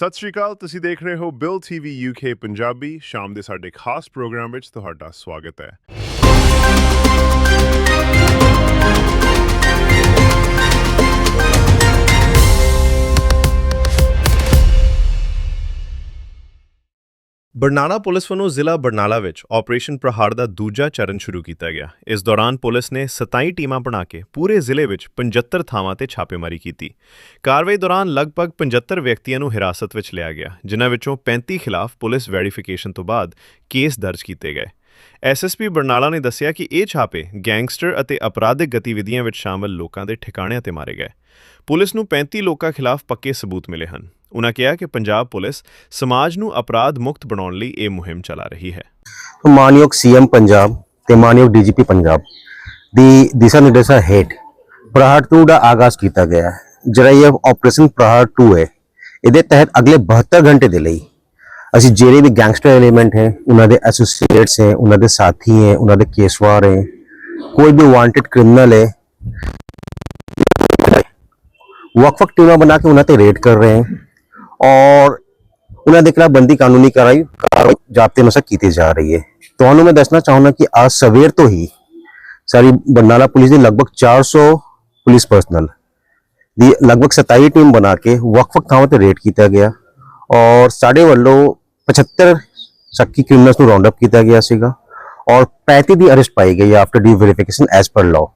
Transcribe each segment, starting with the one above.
ਸਤਿ ਸ਼੍ਰੀ ਅਕਾਲ, ਤੁਸੀਂ ਦੇਖ ਰਹੇ ਹੋ ਬਿਲ ਟੀਵੀ ਯੂਕੇ ਪੰਜਾਬੀ। ਸ਼ਾਮ ਦੇ ਸਾਡੇ ਖਾਸ ਪ੍ਰੋਗਰਾਮ ਵਿੱਚ ਤੁਹਾਡਾ ਸਵਾਗਤ ਹੈ। ਬਰਨਾਲਾ ਪੁਲਿਸ ਵੱਲੋਂ ਜ਼ਿਲ੍ਹਾ ਬਰਨਾਲਾ ਵਿੱਚ ਆਪਰੇਸ਼ਨ ਪ੍ਰਹਾਰ ਦਾ ਦੂਜਾ ਚਰਨ ਸ਼ੁਰੂ ਕੀਤਾ ਗਿਆ। ਇਸ ਦੌਰਾਨ ਪੁਲਿਸ ਨੇ 27 ਟੀਮਾਂ ਬਣਾ ਕੇ ਪੂਰੇ ਜ਼ਿਲ੍ਹੇ ਵਿੱਚ 75 ਥਾਵਾਂ ਤੇ ਛਾਪੇਮਾਰੀ ਕੀਤੀ। ਕਾਰਵਾਈ ਦੌਰਾਨ ਲਗਭਗ 75 ਵਿਅਕਤੀਆਂ ਨੂੰ ਹਿਰਾਸਤ ਵਿੱਚ ਲਿਆ ਗਿਆ, ਜਿਨ੍ਹਾਂ ਵਿੱਚੋਂ 35 ਖਿਲਾਫ ਪੁਲਿਸ ਵੈਰੀਫਿਕੇਸ਼ਨ ਤੋਂ ਬਾਅਦ ਕੇਸ ਦਰਜ ਕੀਤੇ ਗਏ। ਐਸਐਸਪੀ ਬਰਨਾਲਾ ਨੇ ਦੱਸਿਆ ਕਿ ਇਹ ਛਾਪੇ ਗੈਂਗਸਟਰ ਅਤੇ ਅਪਰਾਧਿਕ ਗਤੀਵਿਧੀਆਂ ਵਿੱਚ ਸ਼ਾਮਲ ਲੋਕਾਂ ਦੇ ਠਿਕਾਣਿਆਂ ਤੇ ਮਾਰੇ ਗਏ। ਪੁਲਿਸ ਨੂੰ 35 ਲੋਕਾਂ ਖਿਲਾਫ ਪੱਕੇ ਸਬੂਤ ਮਿਲੇ ਹਨ। ਉਨ੍ਹਾਂ ਕਿਹਾ ਕਿ ਪੰਜਾਬ ਪੁਲਿਸ ਸਮਾਜ ਨੂੰ ਅਪਰਾਧ ਮੁਕਤ ਬਣਾਉਣ ਲਈ ਇਹ ਮੁਹਿੰਮ ਚਲਾ ਰਹੀ ਹੈ। ਮਾਨਯੋਗ ਸੀਐਮ ਪੰਜਾਬ ਤੇ ਮਾਨਯੋਗ ਡੀਜੀਪੀ ਪੰਜਾਬ ਦੀ ਦਿਸ਼ਾ ਨਿਰਦੇਸ਼ਾਂ ਹੇਠ ਪ੍ਰਹਾਰ 2 ਦਾ ਆਗਾਜ਼ ਕੀਤਾ ਗਿਆ ਹੈ। ਜਿਹੜਾ ਇਹ ਆਪਰੇਸ਼ਨ ਪ੍ਰਹਾਰ 2 ਹੈ, ਇਹਦੇ ਤਹਿਤ ਅਗਲੇ 72 ਘੰਟੇ ਦੇ ਲਈ ਅਸੀਂ ਜਿਹੜੇ ਵੀ ਗੈਂਗਸਟਰ ਐਲੀਮੈਂਟ ਹੈ ਉਹਨਾਂ ਦੇ ਐਸੋਸੀਏਟਸ ਹੈ ਉਹਨਾਂ ਦੇ ਸਾਥੀ ਹੈ ਉਹਨਾਂ ਦੇ ਕੇਸਵਾਰ ਹੈ, ਕੋਈ ਵੀ ਵਾਂਟਡ ਕ੍ਰਿਮੀਨਲ ਹੈ ਵਕਫ ਟੀਮਾਂ ਬਣਾ ਕੇ ਉਹਨਾਂ ਤੇ ਰੇਡ ਕਰ ਰਹੇ हैं ਔਰ ਉਹਨਾਂ ਦੇ ਖਿਲਾਫ ਬੰਦੀ ਕਾਨੂੰਨੀ ਕਾਰਵਾਈ ਕਾਰਵਾਈ ਜਾਬਤੇ ਅਨੁਸਾਰ ਕੀਤੀ ਜਾ ਰਹੀ ਹੈ। ਤੁਹਾਨੂੰ ਮੈਂ ਦੱਸਣਾ ਚਾਹੁੰਦਾ ਕਿ ਅੱਜ ਸਵੇਰ ਤੋਂ ਹੀ ਸਾਰੀ ਬਰਨਾਲਾ ਪੁਲਿਸ ਦੀ ਲਗਭਗ 400 ਪੁਲਿਸ ਪਰਸਨਲ ਦੀ ਲਗਭਗ 27 ਟੀਮ ਬਣਾ ਕੇ ਵੱਖ-ਵੱਖ ਥਾਵਾਂ ਤੇ ਰੇਡ ਕੀਤਾ ਗਿਆ ਔਰ ਸਾਡੇ ਵੱਲੋਂ 75 ਸ਼ੱਕੀ ਕ੍ਰਿਮੀਨਲਸ ਨੂੰ ਰਾਉਂਡ ਅਪ ਕੀਤਾ ਗਿਆ ਸੀਗਾ ਔਰ 35 ਦੀ ਅਰੈਸਟ ਪਾਈ ਗਈ after the verification as per law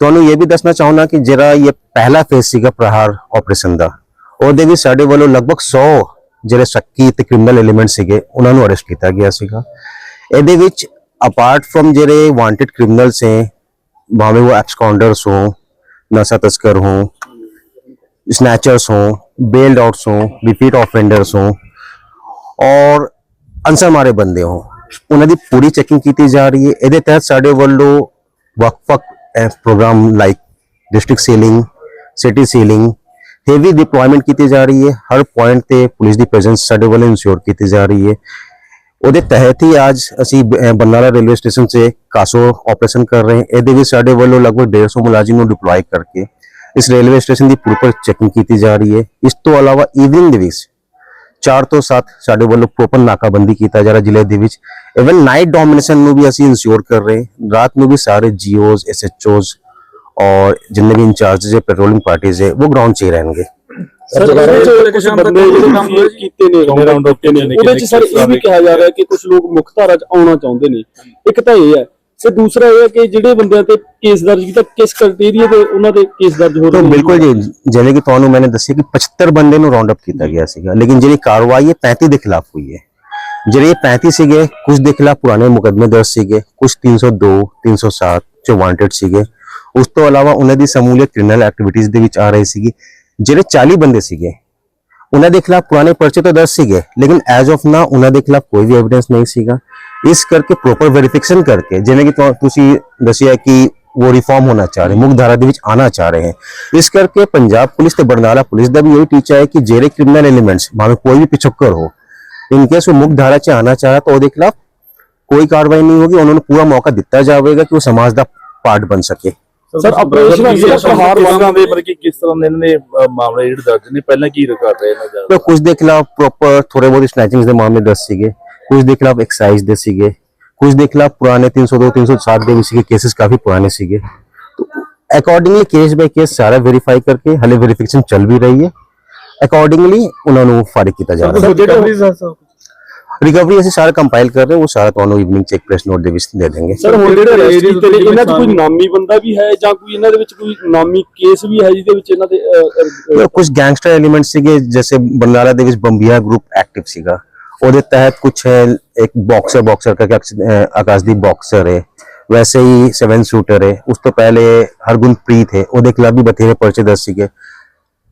ਤੁਹਾਨੂੰ ਇਹ ਵੀ ਦੱਸਣਾ ਚਾਹੁੰਦਾ ਕਿ ਜਿਹੜਾ ਇਹ ਪਹਿਲਾ ਫੇਸ ਸੀਗਾ ਪ੍ਰਹਾਰ ਆਪਰੇਸ਼ਨ ਦਾ ਉਹਦੇ ਵਿੱਚ ਸਾਡੇ ਵੱਲੋਂ ਲਗਭਗ 100 ਜਿਹੜੇ ਸ਼ੱਕੀ ਤੇ ਕ੍ਰਿਮੀਨਲ ਐਲੀਮੈਂਟ ਸੀਗੇ ਉਹਨਾਂ ਨੂੰ ਅਰੈਸਟ ਕੀਤਾ ਗਿਆ ਸੀਗਾ ਇਹਦੇ ਵਿੱਚ ਅਪਾਰਟ ਫਰਮ ਜਿਹੜੇ ਵਾਂਟਡ ਕ੍ਰਿਮੀਨਲਸ ਹੈ ਭਾਵੇਂ ਉਹ ਐਕਸਕਾਉਂਡਰਸ ਹੋ ਨਸ਼ਾ ਤਸਕਰ ਹੋ स्नैचर्स हों बेल्ड आउट्स हों रिपीट ऑफेंडर्स हों ਔਰ ਅਨਸਰ ਮਾਰੇ ਬੰਦੇ ਹੋ ਉਹਨਾਂ ਦੀ ਪੂਰੀ ਚੈਕਿੰਗ ਕੀਤੀ ਜਾ ਰਹੀ ਹੈ ਇਹਦੇ ਤਹਿਤ ਸਾਡੇ ਵੱਲੋਂ ਵੱਖ-ਵੱਖ uh, program like district sealing city sealing heavy deployment ਕੀਤੀ ਜਾ ਰਹੀ ਹੈ। ਹਰ ਪੁਆਇੰਟ ਤੇ ਪੁਲਿਸ ਦੀ ਪ੍ਰੈਜ਼ੈਂਸ ਸਾਡੇ ਵੱਲੋਂ ਇਨਸ਼ੋਰ ਕੀਤੀ ਜਾ ਰਹੀ ਹੈ। ਉਹਦੇ ਤਹਿਤ ਹੀ ਅੱਜ ਅਸੀਂ ਅਹ, ਬਰਨਾਲਾ ਰੇਲਵੇ ਸਟੇਸ਼ਨ ਸੇ ਕਾਸੋ ਆਪਰੇਸ਼ਨ ਕਰ ਰਹੇ ਹਾਂ। ਇਹਦੇ ਵਿੱਚ ਸਾਡੇ ਵੱਲੋਂ ਲਗਭਗ 150 ਮੁਲਾਜ਼ਮ ਨੂੰ ਡਿਪਲੋਏ ਕਰਕੇ ਇਸ ਰੇਲਵੇ ਸਟੇਸ਼ਨ ਦੀ ਪ੍ਰੋਪਰ ਚੈਕਿੰਗ ਕੀਤੀ ਜਾ ਰਹੀ ਹੈ। ਇਸ ਤੋਂ ਇਲਾਵਾ ਈਵਨਿੰਗ ਦੇ ਵਿੱਚ 4 ਤੋਂ 7 ਸਾਡੇ ਵੱਲੋਂ ਪ੍ਰੋਪਰ ਨਾਕਾਬੰਦੀ ਕੀਤਾ ਜਾ ਰਿਹਾ ਜ਼ਿਲ੍ਹੇ ਦੇ ਵਿੱਚ। ਇਵਨ ਨਾਈਟ ਡੋਮੀਨੇਸ਼ਨ ਨੂੰ ਵੀ ਅਸੀਂ ਇਨਸ਼ੋਰ ਕਰ ਰਹੇ ਹਾਂ। ਰਾਤ ਨੂੰ ਵੀ ਸਾਰੇ ਜੀਓਜ਼ ਐਸਐਚਓਜ਼ ਔਰ ਜਿੰਨੇ ਵੀ ਇੰਚਾਰਜ ਹੈ ਪੈਟਰੋਲਿੰਗ ਪਾਰਟੀਜ਼ ਹੈ ਉਹ ਗਰਾਊਂਡ 'ਚ ਹੀ ਰਹਿਣਗੇ ਸਰ ਜਿਹੜੇ ਕੁਝ ਬੰਦੇ ਜਿਹੜੇ ਕੰਮ ਕੀਤੇ ਨੇ ਰਾਉਂਡ ਅਪ ਨੇ ਉਹਦੇ ਚ ਸਰ ਇਹ ਵੀ ਕਿਹਾ ਜਾ ਰਿਹਾ ਕਿ ਕੁਝ ਲੋਕ ਮੁੱਖ ਧਾਰਾ ਚ ਆਉਣਾ ਚਾਹੁੰਦੇ ਨੇ ਇੱਕ ਤਾਂ ਇਹ ਹੈ ਤੇ ਦੂਸਰਾ ਇਹ ਹੈ ਕਿ ਜਿਹੜੇ ਬੰਦਿਆਂ ਤੇ ਕੇਸ ਦਰਜ ਕੀਤਾ ਕਿਸ ਕ੍ਰਾਈਟੇਰੀਆ ਤੇ ਉਹਨਾਂ ਦੇ ਕੇਸ ਦਰਜ ਹੋ ਤਾਂ ਰਹੇ ਨੇ ਬਿਲਕੁਲ ਜੀ ਜਿਵੇਂ ਕਿ ਤੁਹਾਨੂੰ ਮੈंने ਦੱਸਿਆ ਕਿ 75 ਬੰਦੇ ਨੂੰ ਰਾਉਂਡ ਅਪ ਕੀਤਾ ਗਿਆ ਸੀਗਾ ਲੇਕਿਨ ਜਿਹੜੀ ਕਾਰਵਾਈ ਹੈ 35 ਦੇ ਖਿਲਾਫ ਹੋਈ ਹੈ ਜਿਹੜੇ ਇਹ 35 ਸੀਗੇ ਕੁਝ ਦੇ ਖਿਲਾਫ ਪੁਰਾਣੇ ਮੁਕੱਦਮੇ ਦਰਜ ਸੀਗੇ ਕੁਝ 302 307 ਚ ਵਾਂਟਡ ਸੀਗੇ ਉਸ ਤੋਂ ਇਲਾਵਾ ਉਹਨਾਂ ਦੀ ਸਮੂਲੀਅਤ ਕ੍ਰਿਮੀਨਲ ਐਕਟੀਵਿਟੀਜ਼ ਦੇ ਵਿੱਚ ਆ ਰਹੀ ਸੀਗੀ, ਜਿਹੜੇ 40 ਬੰਦੇ ਸੀਗੇ, ਉਹਨਾਂ ਦੇ ਖਿਲਾਫ ਪੁਰਾਣੇ ਪਰਚੇ ਤਾਂ ਦਰਜ ਸੀਗੇ, ਲੇਕਿਨ ਐਜ਼ ਆਫ ਨਾ ਉਹਨਾਂ ਦੇ ਖਿਲਾਫ ਕੋਈ ਵੀ ਐਵੀਡੈਂਸ ਨਹੀਂ ਸੀਗਾ। ਇਸ ਕਰਕੇ ਪ੍ਰੋਪਰ ਵੈਰੀਫਿਕੇਸ਼ਨ ਕਰਕੇ, ਜਿਵੇਂ ਕਿ ਤੁਸੀਂ ਦੱਸਿਆ ਕਿ ਉਹ ਰਿਫਾਰਮ ਹੋਣਾ ਚਾਹ ਰਹੇ, ਮੁੱਖ ਧਾਰਾ ਦੇ ਵਿੱਚ ਆਣਾ ਚਾਹ ਰਹੇ ਹੈ। ਇਸ ਕਰਕੇ ਪੰਜਾਬ ਪੁਲਿਸ ਤੇ ਬਰਨਾਲਾ ਪੁਲਿਸ ਦਾ ਵੀ ਇਹੀ ਟੀਚਾ ਹੈ ਕਿ ਜਿਹੜੇ ਕ੍ਰਿਮੀਨਲ ਐਲੀਮੈਂਟਸ ਭਾਵੇਂ ਕੋਈ ਵੀ ਪਿਛੋਕਰ ਹੋ ਇਨ ਕੇਸ ਉਹ ਮੁੱਖ ਧਾਰਾ 'ਚ ਆਣਾ ਚਾਹੇ ਤਾਂ ਉਹਦੇ ਖਿਲਾਫ ਕੋਈ ਕਾਰਵਾਈ ਨਹੀਂ ਹੋਗੀ ਉਹਨਾਂ ਨੂੰ ਪੂਰਾ ਮੌਕਾ ਦਿੱਤਾ ਜਾਵੇਗਾ ਕਿ ਉਹ ਸਮਾਜ ਦਾ ਪਾਰਟ ਬਣ ਸਕੇ। ਸਰ ਆਪਰੇਸ਼ਨ ਹਰ ਵਰਗਾਂ ਦੇ ਮਤਲਬ ਕਿ ਕਿਸ ਤਰ੍ਹਾਂ ਦੇ ਨੇ ਮਾਮਲੇ ਜਿਹੜੇ ਦਰਜ ਨੇ? ਪਹਿਲਾਂ ਕੀ ਕਰ ਰਹੇ ਇਹਨਾਂ ਦਾ? ਕੁਝ ਦੇ ਖਿਲਾਫ ਪ੍ਰੋਪਰ ਥੋੜੇ ਬਹੁਤ ਸਨੈਚਿੰਗਸ ਦੇ ਮਾਮਲੇ ਦਰਜ ਸੀਗੇ। ਕੁਝ ਦੇ ਖਿਲਾਫ ਐਕਸਾਈਜ਼ ਦੇ ਸੀਗੇ। ਕੁਝ ਦੇ ਖਿਲਾਫ ਪੁਰਾਣੇ 302 307 ਦੇ ਸੀਗੇ ਕੇਸਿਸ ਕਾਫੀ ਪੁਰਾਣੇ ਸੀਗੇ। ਅਕੋਰਡਿੰਗਲੀ ਕੇਸ ਬਾਈ ਕੇਸ ਸਾਰਾ ਵੈਰੀਫਾਈ ਕਰਕੇ ਹਲੇ ਵੈਰੀਫਿਕੇਸ਼ਨ ਚੱਲ ਵੀ ਰਹੀ ਹੈ। ਅਕੋਰਡਿੰਗਲੀ ਉਹਨਾਂ ਨੂੰ ਫਾਰਿਗ ਕੀਤਾ ਜਾ ਰਿਹਾ ਹੈ। ਰਿਕਵਰੀ ਅਸੀਂ ਸਾਰਾ ਕੰਪਾਈਲ ਕਰ ਰਹੇ ਹਾਂ ਉਹ ਸਾਰਾ ਤੁਹਾਨੂੰ ਇਵਨਿੰਗ ਚੈੱਕ ਪ੍ਰੈਸ ਨੋਟ ਦੇ ਵਿੱਚ ਦੇ ਦੇਣਗੇ ਸਰ ਹੁਣ ਜਿਹੜੇ ਅਰੈਸਟ ਕੀਤੇ ਨੇ ਇਹਨਾਂ 'ਚ ਕੋਈ ਨਾਮੀ ਬੰਦਾ ਵੀ ਹੈ ਜਾਂ ਕੋਈ ਇਹਨਾਂ ਦੇ ਵਿੱਚ ਕੋਈ ਨਾਮੀ ਕੇਸ ਵੀ ਹੈ ਜਿਹਦੇ ਵਿੱਚ ਇਹਨਾਂ ਦੇ ਅਹ, ਅਹ, तो कुछ गैंगस्टर एलिमेंट ਸੀਗੇ जैसे बरनाला ਦੇ ਵਿੱਚ ਬੰਬੀਆ ਗਰੁੱਪ ਐਕਟਿਵ ਸੀਗਾ ਉਹਦੇ ਤਹਿਤ ਕੁਝ ਹੈ ਇੱਕ ਬਾਕਸਰ ਬਾਕਸਰ का ਆਕਾਸ਼ਦੀਪ ਬਾਕਸਰ ਹੈ ਵੈਸੇ ਹੀ ਸੈਵਨ ਸ਼ੂਟਰ ਹੈ ਉਸ ਤੋਂ ਪਹਿਲੇ ਹਰਗੁਨਪ੍ਰੀਤ ਹੈ ਉਹਦੇ ਖਿਲਾਫ ਵੀ ਬਥੇਰੇ ਪਰਚੇ ਦਰਜ ਸੀਗੇ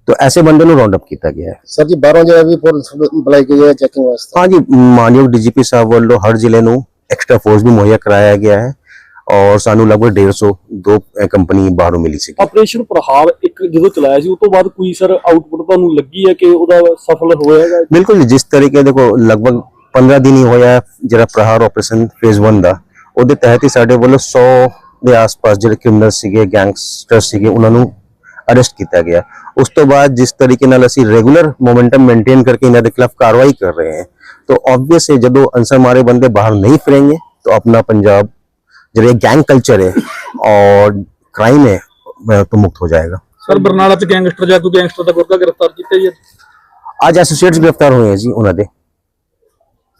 तो ऐसे बंदे ਨੂੰ ਰਾਉਂਡ ਅਪ ਕੀਤਾ ਗਿਆ ਹੈ ਸਰ ਜੀ ਬਾਹਰੋਂ ਜਿਹੜਾ ਵੀ ਪੁਲਿਸ ਬੁਲਾਈ ਗਈ ਹੈ ਚੈਕਿੰਗ ਵਾਸਤੇ ਹਾਂਜੀ ਮਾਨਯੋਗ ਡੀਜੀਪੀ ਸਾਹਿਬ ਵੱਲੋਂ ਹਰ ਜ਼ਿਲ੍ਹੇ ਨੂੰ ਐਕਸਟਰਾ ਫੋਰਸ ਵੀ ਮੁਹੱਈਆ ਕਰਾਇਆ ਗਿਆ ਹੈ ਔਰ ਸਾਨੂੰ ਲਗਭਗ 150 ਦੋ ਕੰਪਨੀ ਬਾਹਰੋਂ ਮਿਲੀ ਸੀ ਆਪਰੇਸ਼ਨ ਪ੍ਰਹਾਰ ਇੱਕ ਜਦੋਂ ਚਲਾਇਆ ਸੀ ਉਸ ਤੋਂ ਬਾਅਦ ਕੋਈ ਸਰ ਆਊਟਪੁੱਟ ਤੁਹਾਨੂੰ ਲੱਗੀ ਹੈ ਕਿ ਉਹਦਾ ਸਫਲ ਹੋਇਆਗਾ ਬਿਲਕੁਲ ਜੀ, ਜਿਸ ਤਰੀਕੇ ਦੇਖੋ ਲਗਭਗ 15 ਦਿਨ ਹੀ ਹੋਇਆ ਹੈ ਜਿਹੜਾ ਪ੍ਰਹਾਰ ਆਪਰੇਸ਼ਨ ਫੇਜ਼ 1 ਦਾ ਉਹਦੇ ਤਹਿਤ ਹੀ ਸਾਡੇ ਵੱਲੋਂ 100 ਦੇ ਆਸ-ਪਾਸ ਜਿਹੜੇ ਕ੍ਰਿਮੀਨਲ ਸੀਗੇ ਗੈਂਗਸਟਰ ਸੀਗੇ ਉਹਨਾਂ ਨੂੰ ਅਰੈਸਟ ਕੀਤਾ ਗਿਆ ਉਸ ਤੋਂ ਬਾਅਦ ਜਿਸ ਤਰੀਕੇ ਨਾਲ ਅਸੀਂ ਰੈਗੂਲਰ ਮੋਮੈਂਟਮ ਮੇਨਟੇਨ ਕਰਕੇ ਇਹਨਾਂ ਦੇ ਖਿਲਾਫ ਕਾਰਵਾਈ ਕਰ ਰਹੇ ਹਾਂ तो ऑब्वियस है ਜਦੋਂ ਅਨਸਰ ਮਾਰੇ ਬੰਦੇ ਬਾਹਰ नहीं फिरेंगे तो अपना पंजाब जो ये गैंग कल्चर है और क्राइम है वह तो मुक्त हो जाएगा ਸਰ ਬਰਨਾਲਾ ਚ ਗੈਂਗਸਟਰ ਜਾਂ ਕੋਈ ਗੈਂਗਸਟਰ ਦਾ ਗੁਰਦਾ ਗ੍ਰਿਫਤਾਰ ਕੀਤਾ ਜੀ आज एसोसिएट्स गिरफ्तार हुए हैं जी उन्होंने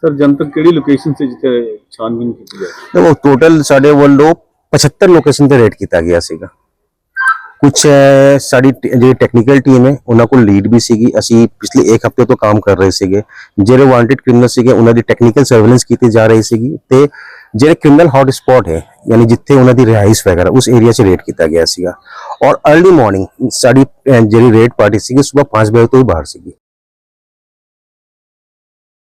ਸਰ ਜਨਤਕ ਕਿਹੜੀ ਲੋਕੇਸ਼ਨ ਤੇ ਜਿੱਥੇ ਛਾਨਬੀਨ ਕੀਤੀ ਜਾਏ ਦੇਖੋ ਟੋਟਲ ਸਾਡੇ ਵੱਲੋਂ 75 ਲੋਕੇਸ਼ਨ ਤੇ ਰੇਡ ਕੀਤਾ ਗਿਆ ਸੀਗਾ ਕੁਝ ਸਾਡੀ ਜਿਹੜੀ ਟੈਕਨੀਕਲ ਟੀਮ ਹੈ, ਉਹਨਾਂ ਕੋਲ ਲੀਡ ਵੀ ਸੀਗੀ। ਅਸੀਂ ਪਿਛਲੇ 1 ਹਫ਼ਤੇ ਤੋਂ ਕੰਮ ਕਰ ਰਹੇ ਸੀਗੇ। ਜਿਹੜੇ ਵਾਂਟਡ ਕ੍ਰਿਮੀਨਲ ਸੀਗੇ, ਉਹਨਾਂ ਦੀ ਟੈਕਨੀਕਲ ਸਰਵੇਲੈਂਸ ਕੀਤੀ ਜਾ ਰਹੀ ਸੀਗੀ ਤੇ ਜਿਹੜੇ ਕ੍ਰਿਮੀਨਲ ਹੌਟ ਸਪੌਟ ਹੈ, ਯਾਨੀ ਜਿੱਥੇ ਉਹਨਾਂ ਦੀ ਰਿਹਾਇਸ਼ ਵਗੈਰਾ, ਉਸ ਏਰੀਆ 'ਚ ਰੇਡ ਕੀਤਾ ਗਿਆ ਸੀਗਾ। ਔਰ अर्ਲੀ ਮਾਰਨਿੰਗ ਸਾਡੀ ਜਿਹੜੀ ਰੇਡ ਪਾਰਟੀ ਸੀਗੀ ਸਵੇਰ 5 ਵਜੇ ਤੋਂ ਹੀ ਬਾਹਰ ਸੀਗੀ।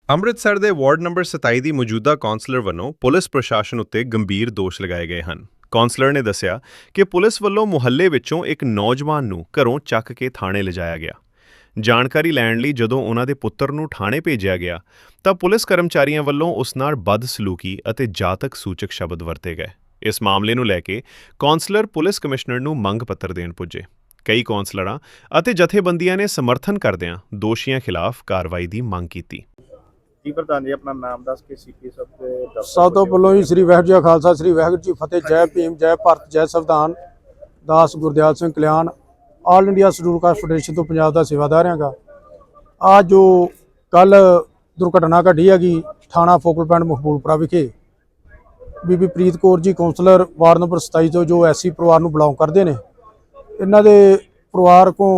ਅੰਮ੍ਰਿਤਸਰ ਦੇ ਵਾਰਡ ਨੰਬਰ 27 ਦੀ ਮੌਜੂਦਾ ਕੌਂਸਲਰ ਵੱਲੋਂ ਪੁਲਿਸ ਪ੍ਰਸ਼ਾਸਨ ਉੱਤੇ ਗੰਭੀਰ ਦੋਸ਼ ਲਗਾਏ ਗਏ ਹਨ। ਕੌਂਸਲਰ ਨੇ ਦੱਸਿਆ ਕਿ ਪੁਲਿਸ ਵੱਲੋਂ ਮੁਹੱਲੇ ਵਿੱਚੋਂ ਇੱਕ ਨੌਜਵਾਨ ਨੂੰ ਘਰੋਂ ਚੱਕ ਕੇ ਥਾਣੇ ਲਿਜਾਇਆ ਗਿਆ। ਜਾਣਕਾਰੀ ਲੈਣ ਲਈ ਜਦੋਂ ਉਹਨਾਂ ਦੇ ਪੁੱਤਰ ਨੂੰ ਥਾਣੇ ਭੇਜਿਆ ਗਿਆ, ਤਾਂ ਪੁਲਿਸ ਕਰਮਚਾਰੀਆਂ ਵੱਲੋਂ ਉਸ ਨਾਲ ਬਦਸਲੂਕੀ ਅਤੇ ਜਾਤਕ ਸੂਚਕ ਸ਼ਬਦ ਵਰਤੇ ਗਏ। ਇਸ ਮਾਮਲੇ ਨੂੰ ਲੈ ਕੇ ਕੌਂਸਲਰ ਪੁਲਿਸ ਕਮਿਸ਼ਨਰ ਨੂੰ ਮੰਗ ਪੱਤਰ ਦੇਣ ਪੁੱਜੇ। ਕਈ ਕੌਂਸਲਰਾਂ ਅਤੇ ਜਥੇਬੰਦੀਆਂ ਨੇ ਸਮਰਥਨ ਕਰਦਿਆਂ ਦੋਸ਼ੀਆਂ ਖਿਲਾਫ ਕਾਰਵਾਈ ਦੀ ਮੰਗ ਕੀਤੀ। ਜੀ ਪ੍ਰਧਾਨ ਜੀ ਆਪਣਾ ਨਾਮ ਦੱਸ ਕੇ ਸੀਪੀ ਸਭ ਦੇ ਸਭ ਤੋਂ ਪਹਿਲਾਂ ਹੀ ਸ੍ਰੀ ਵਾਹਿਗੁਰੂ ਜੀ ਕਾ ਖਾਲਸਾ ਸ੍ਰੀ ਵਾਹਿਗੁਰੂ ਜੀ ਫਤਿਹ ਜੈ ਭੀਮ ਜੈ ਭਾਰਤ ਜੈ ਸੰਵਿਧਾਨ। Das Gurdial Singh Kalyan all India scheduled caste federation ਤੋਂ ਪੰਜਾਬ ਦਾ ਸੇਵਾਦਾਰ ਹਾਂਗਾ। ਆ ਜੋ ਕੱਲ ਦੁਰਘਟਨਾ ਘਟੀ ਹੈਗੀ ਥਾਣਾ ਫੋਕਲ ਪਿੰਡ ਮਕਬੂਲਪੁਰਾ ਵਿਖੇ। ਬੀਬੀ ਪ੍ਰੀਤ Kaur ji councillor ward number 27 ਤੋਂ ਜੋ ਐਸੀ ਪਰਿਵਾਰ ਨੂੰ ਬਿਲੋਂਗ ਕਰਦੇ ਨੇ। ਇਹਨਾਂ ਦੇ ਪਰਿਵਾਰ ਕੋ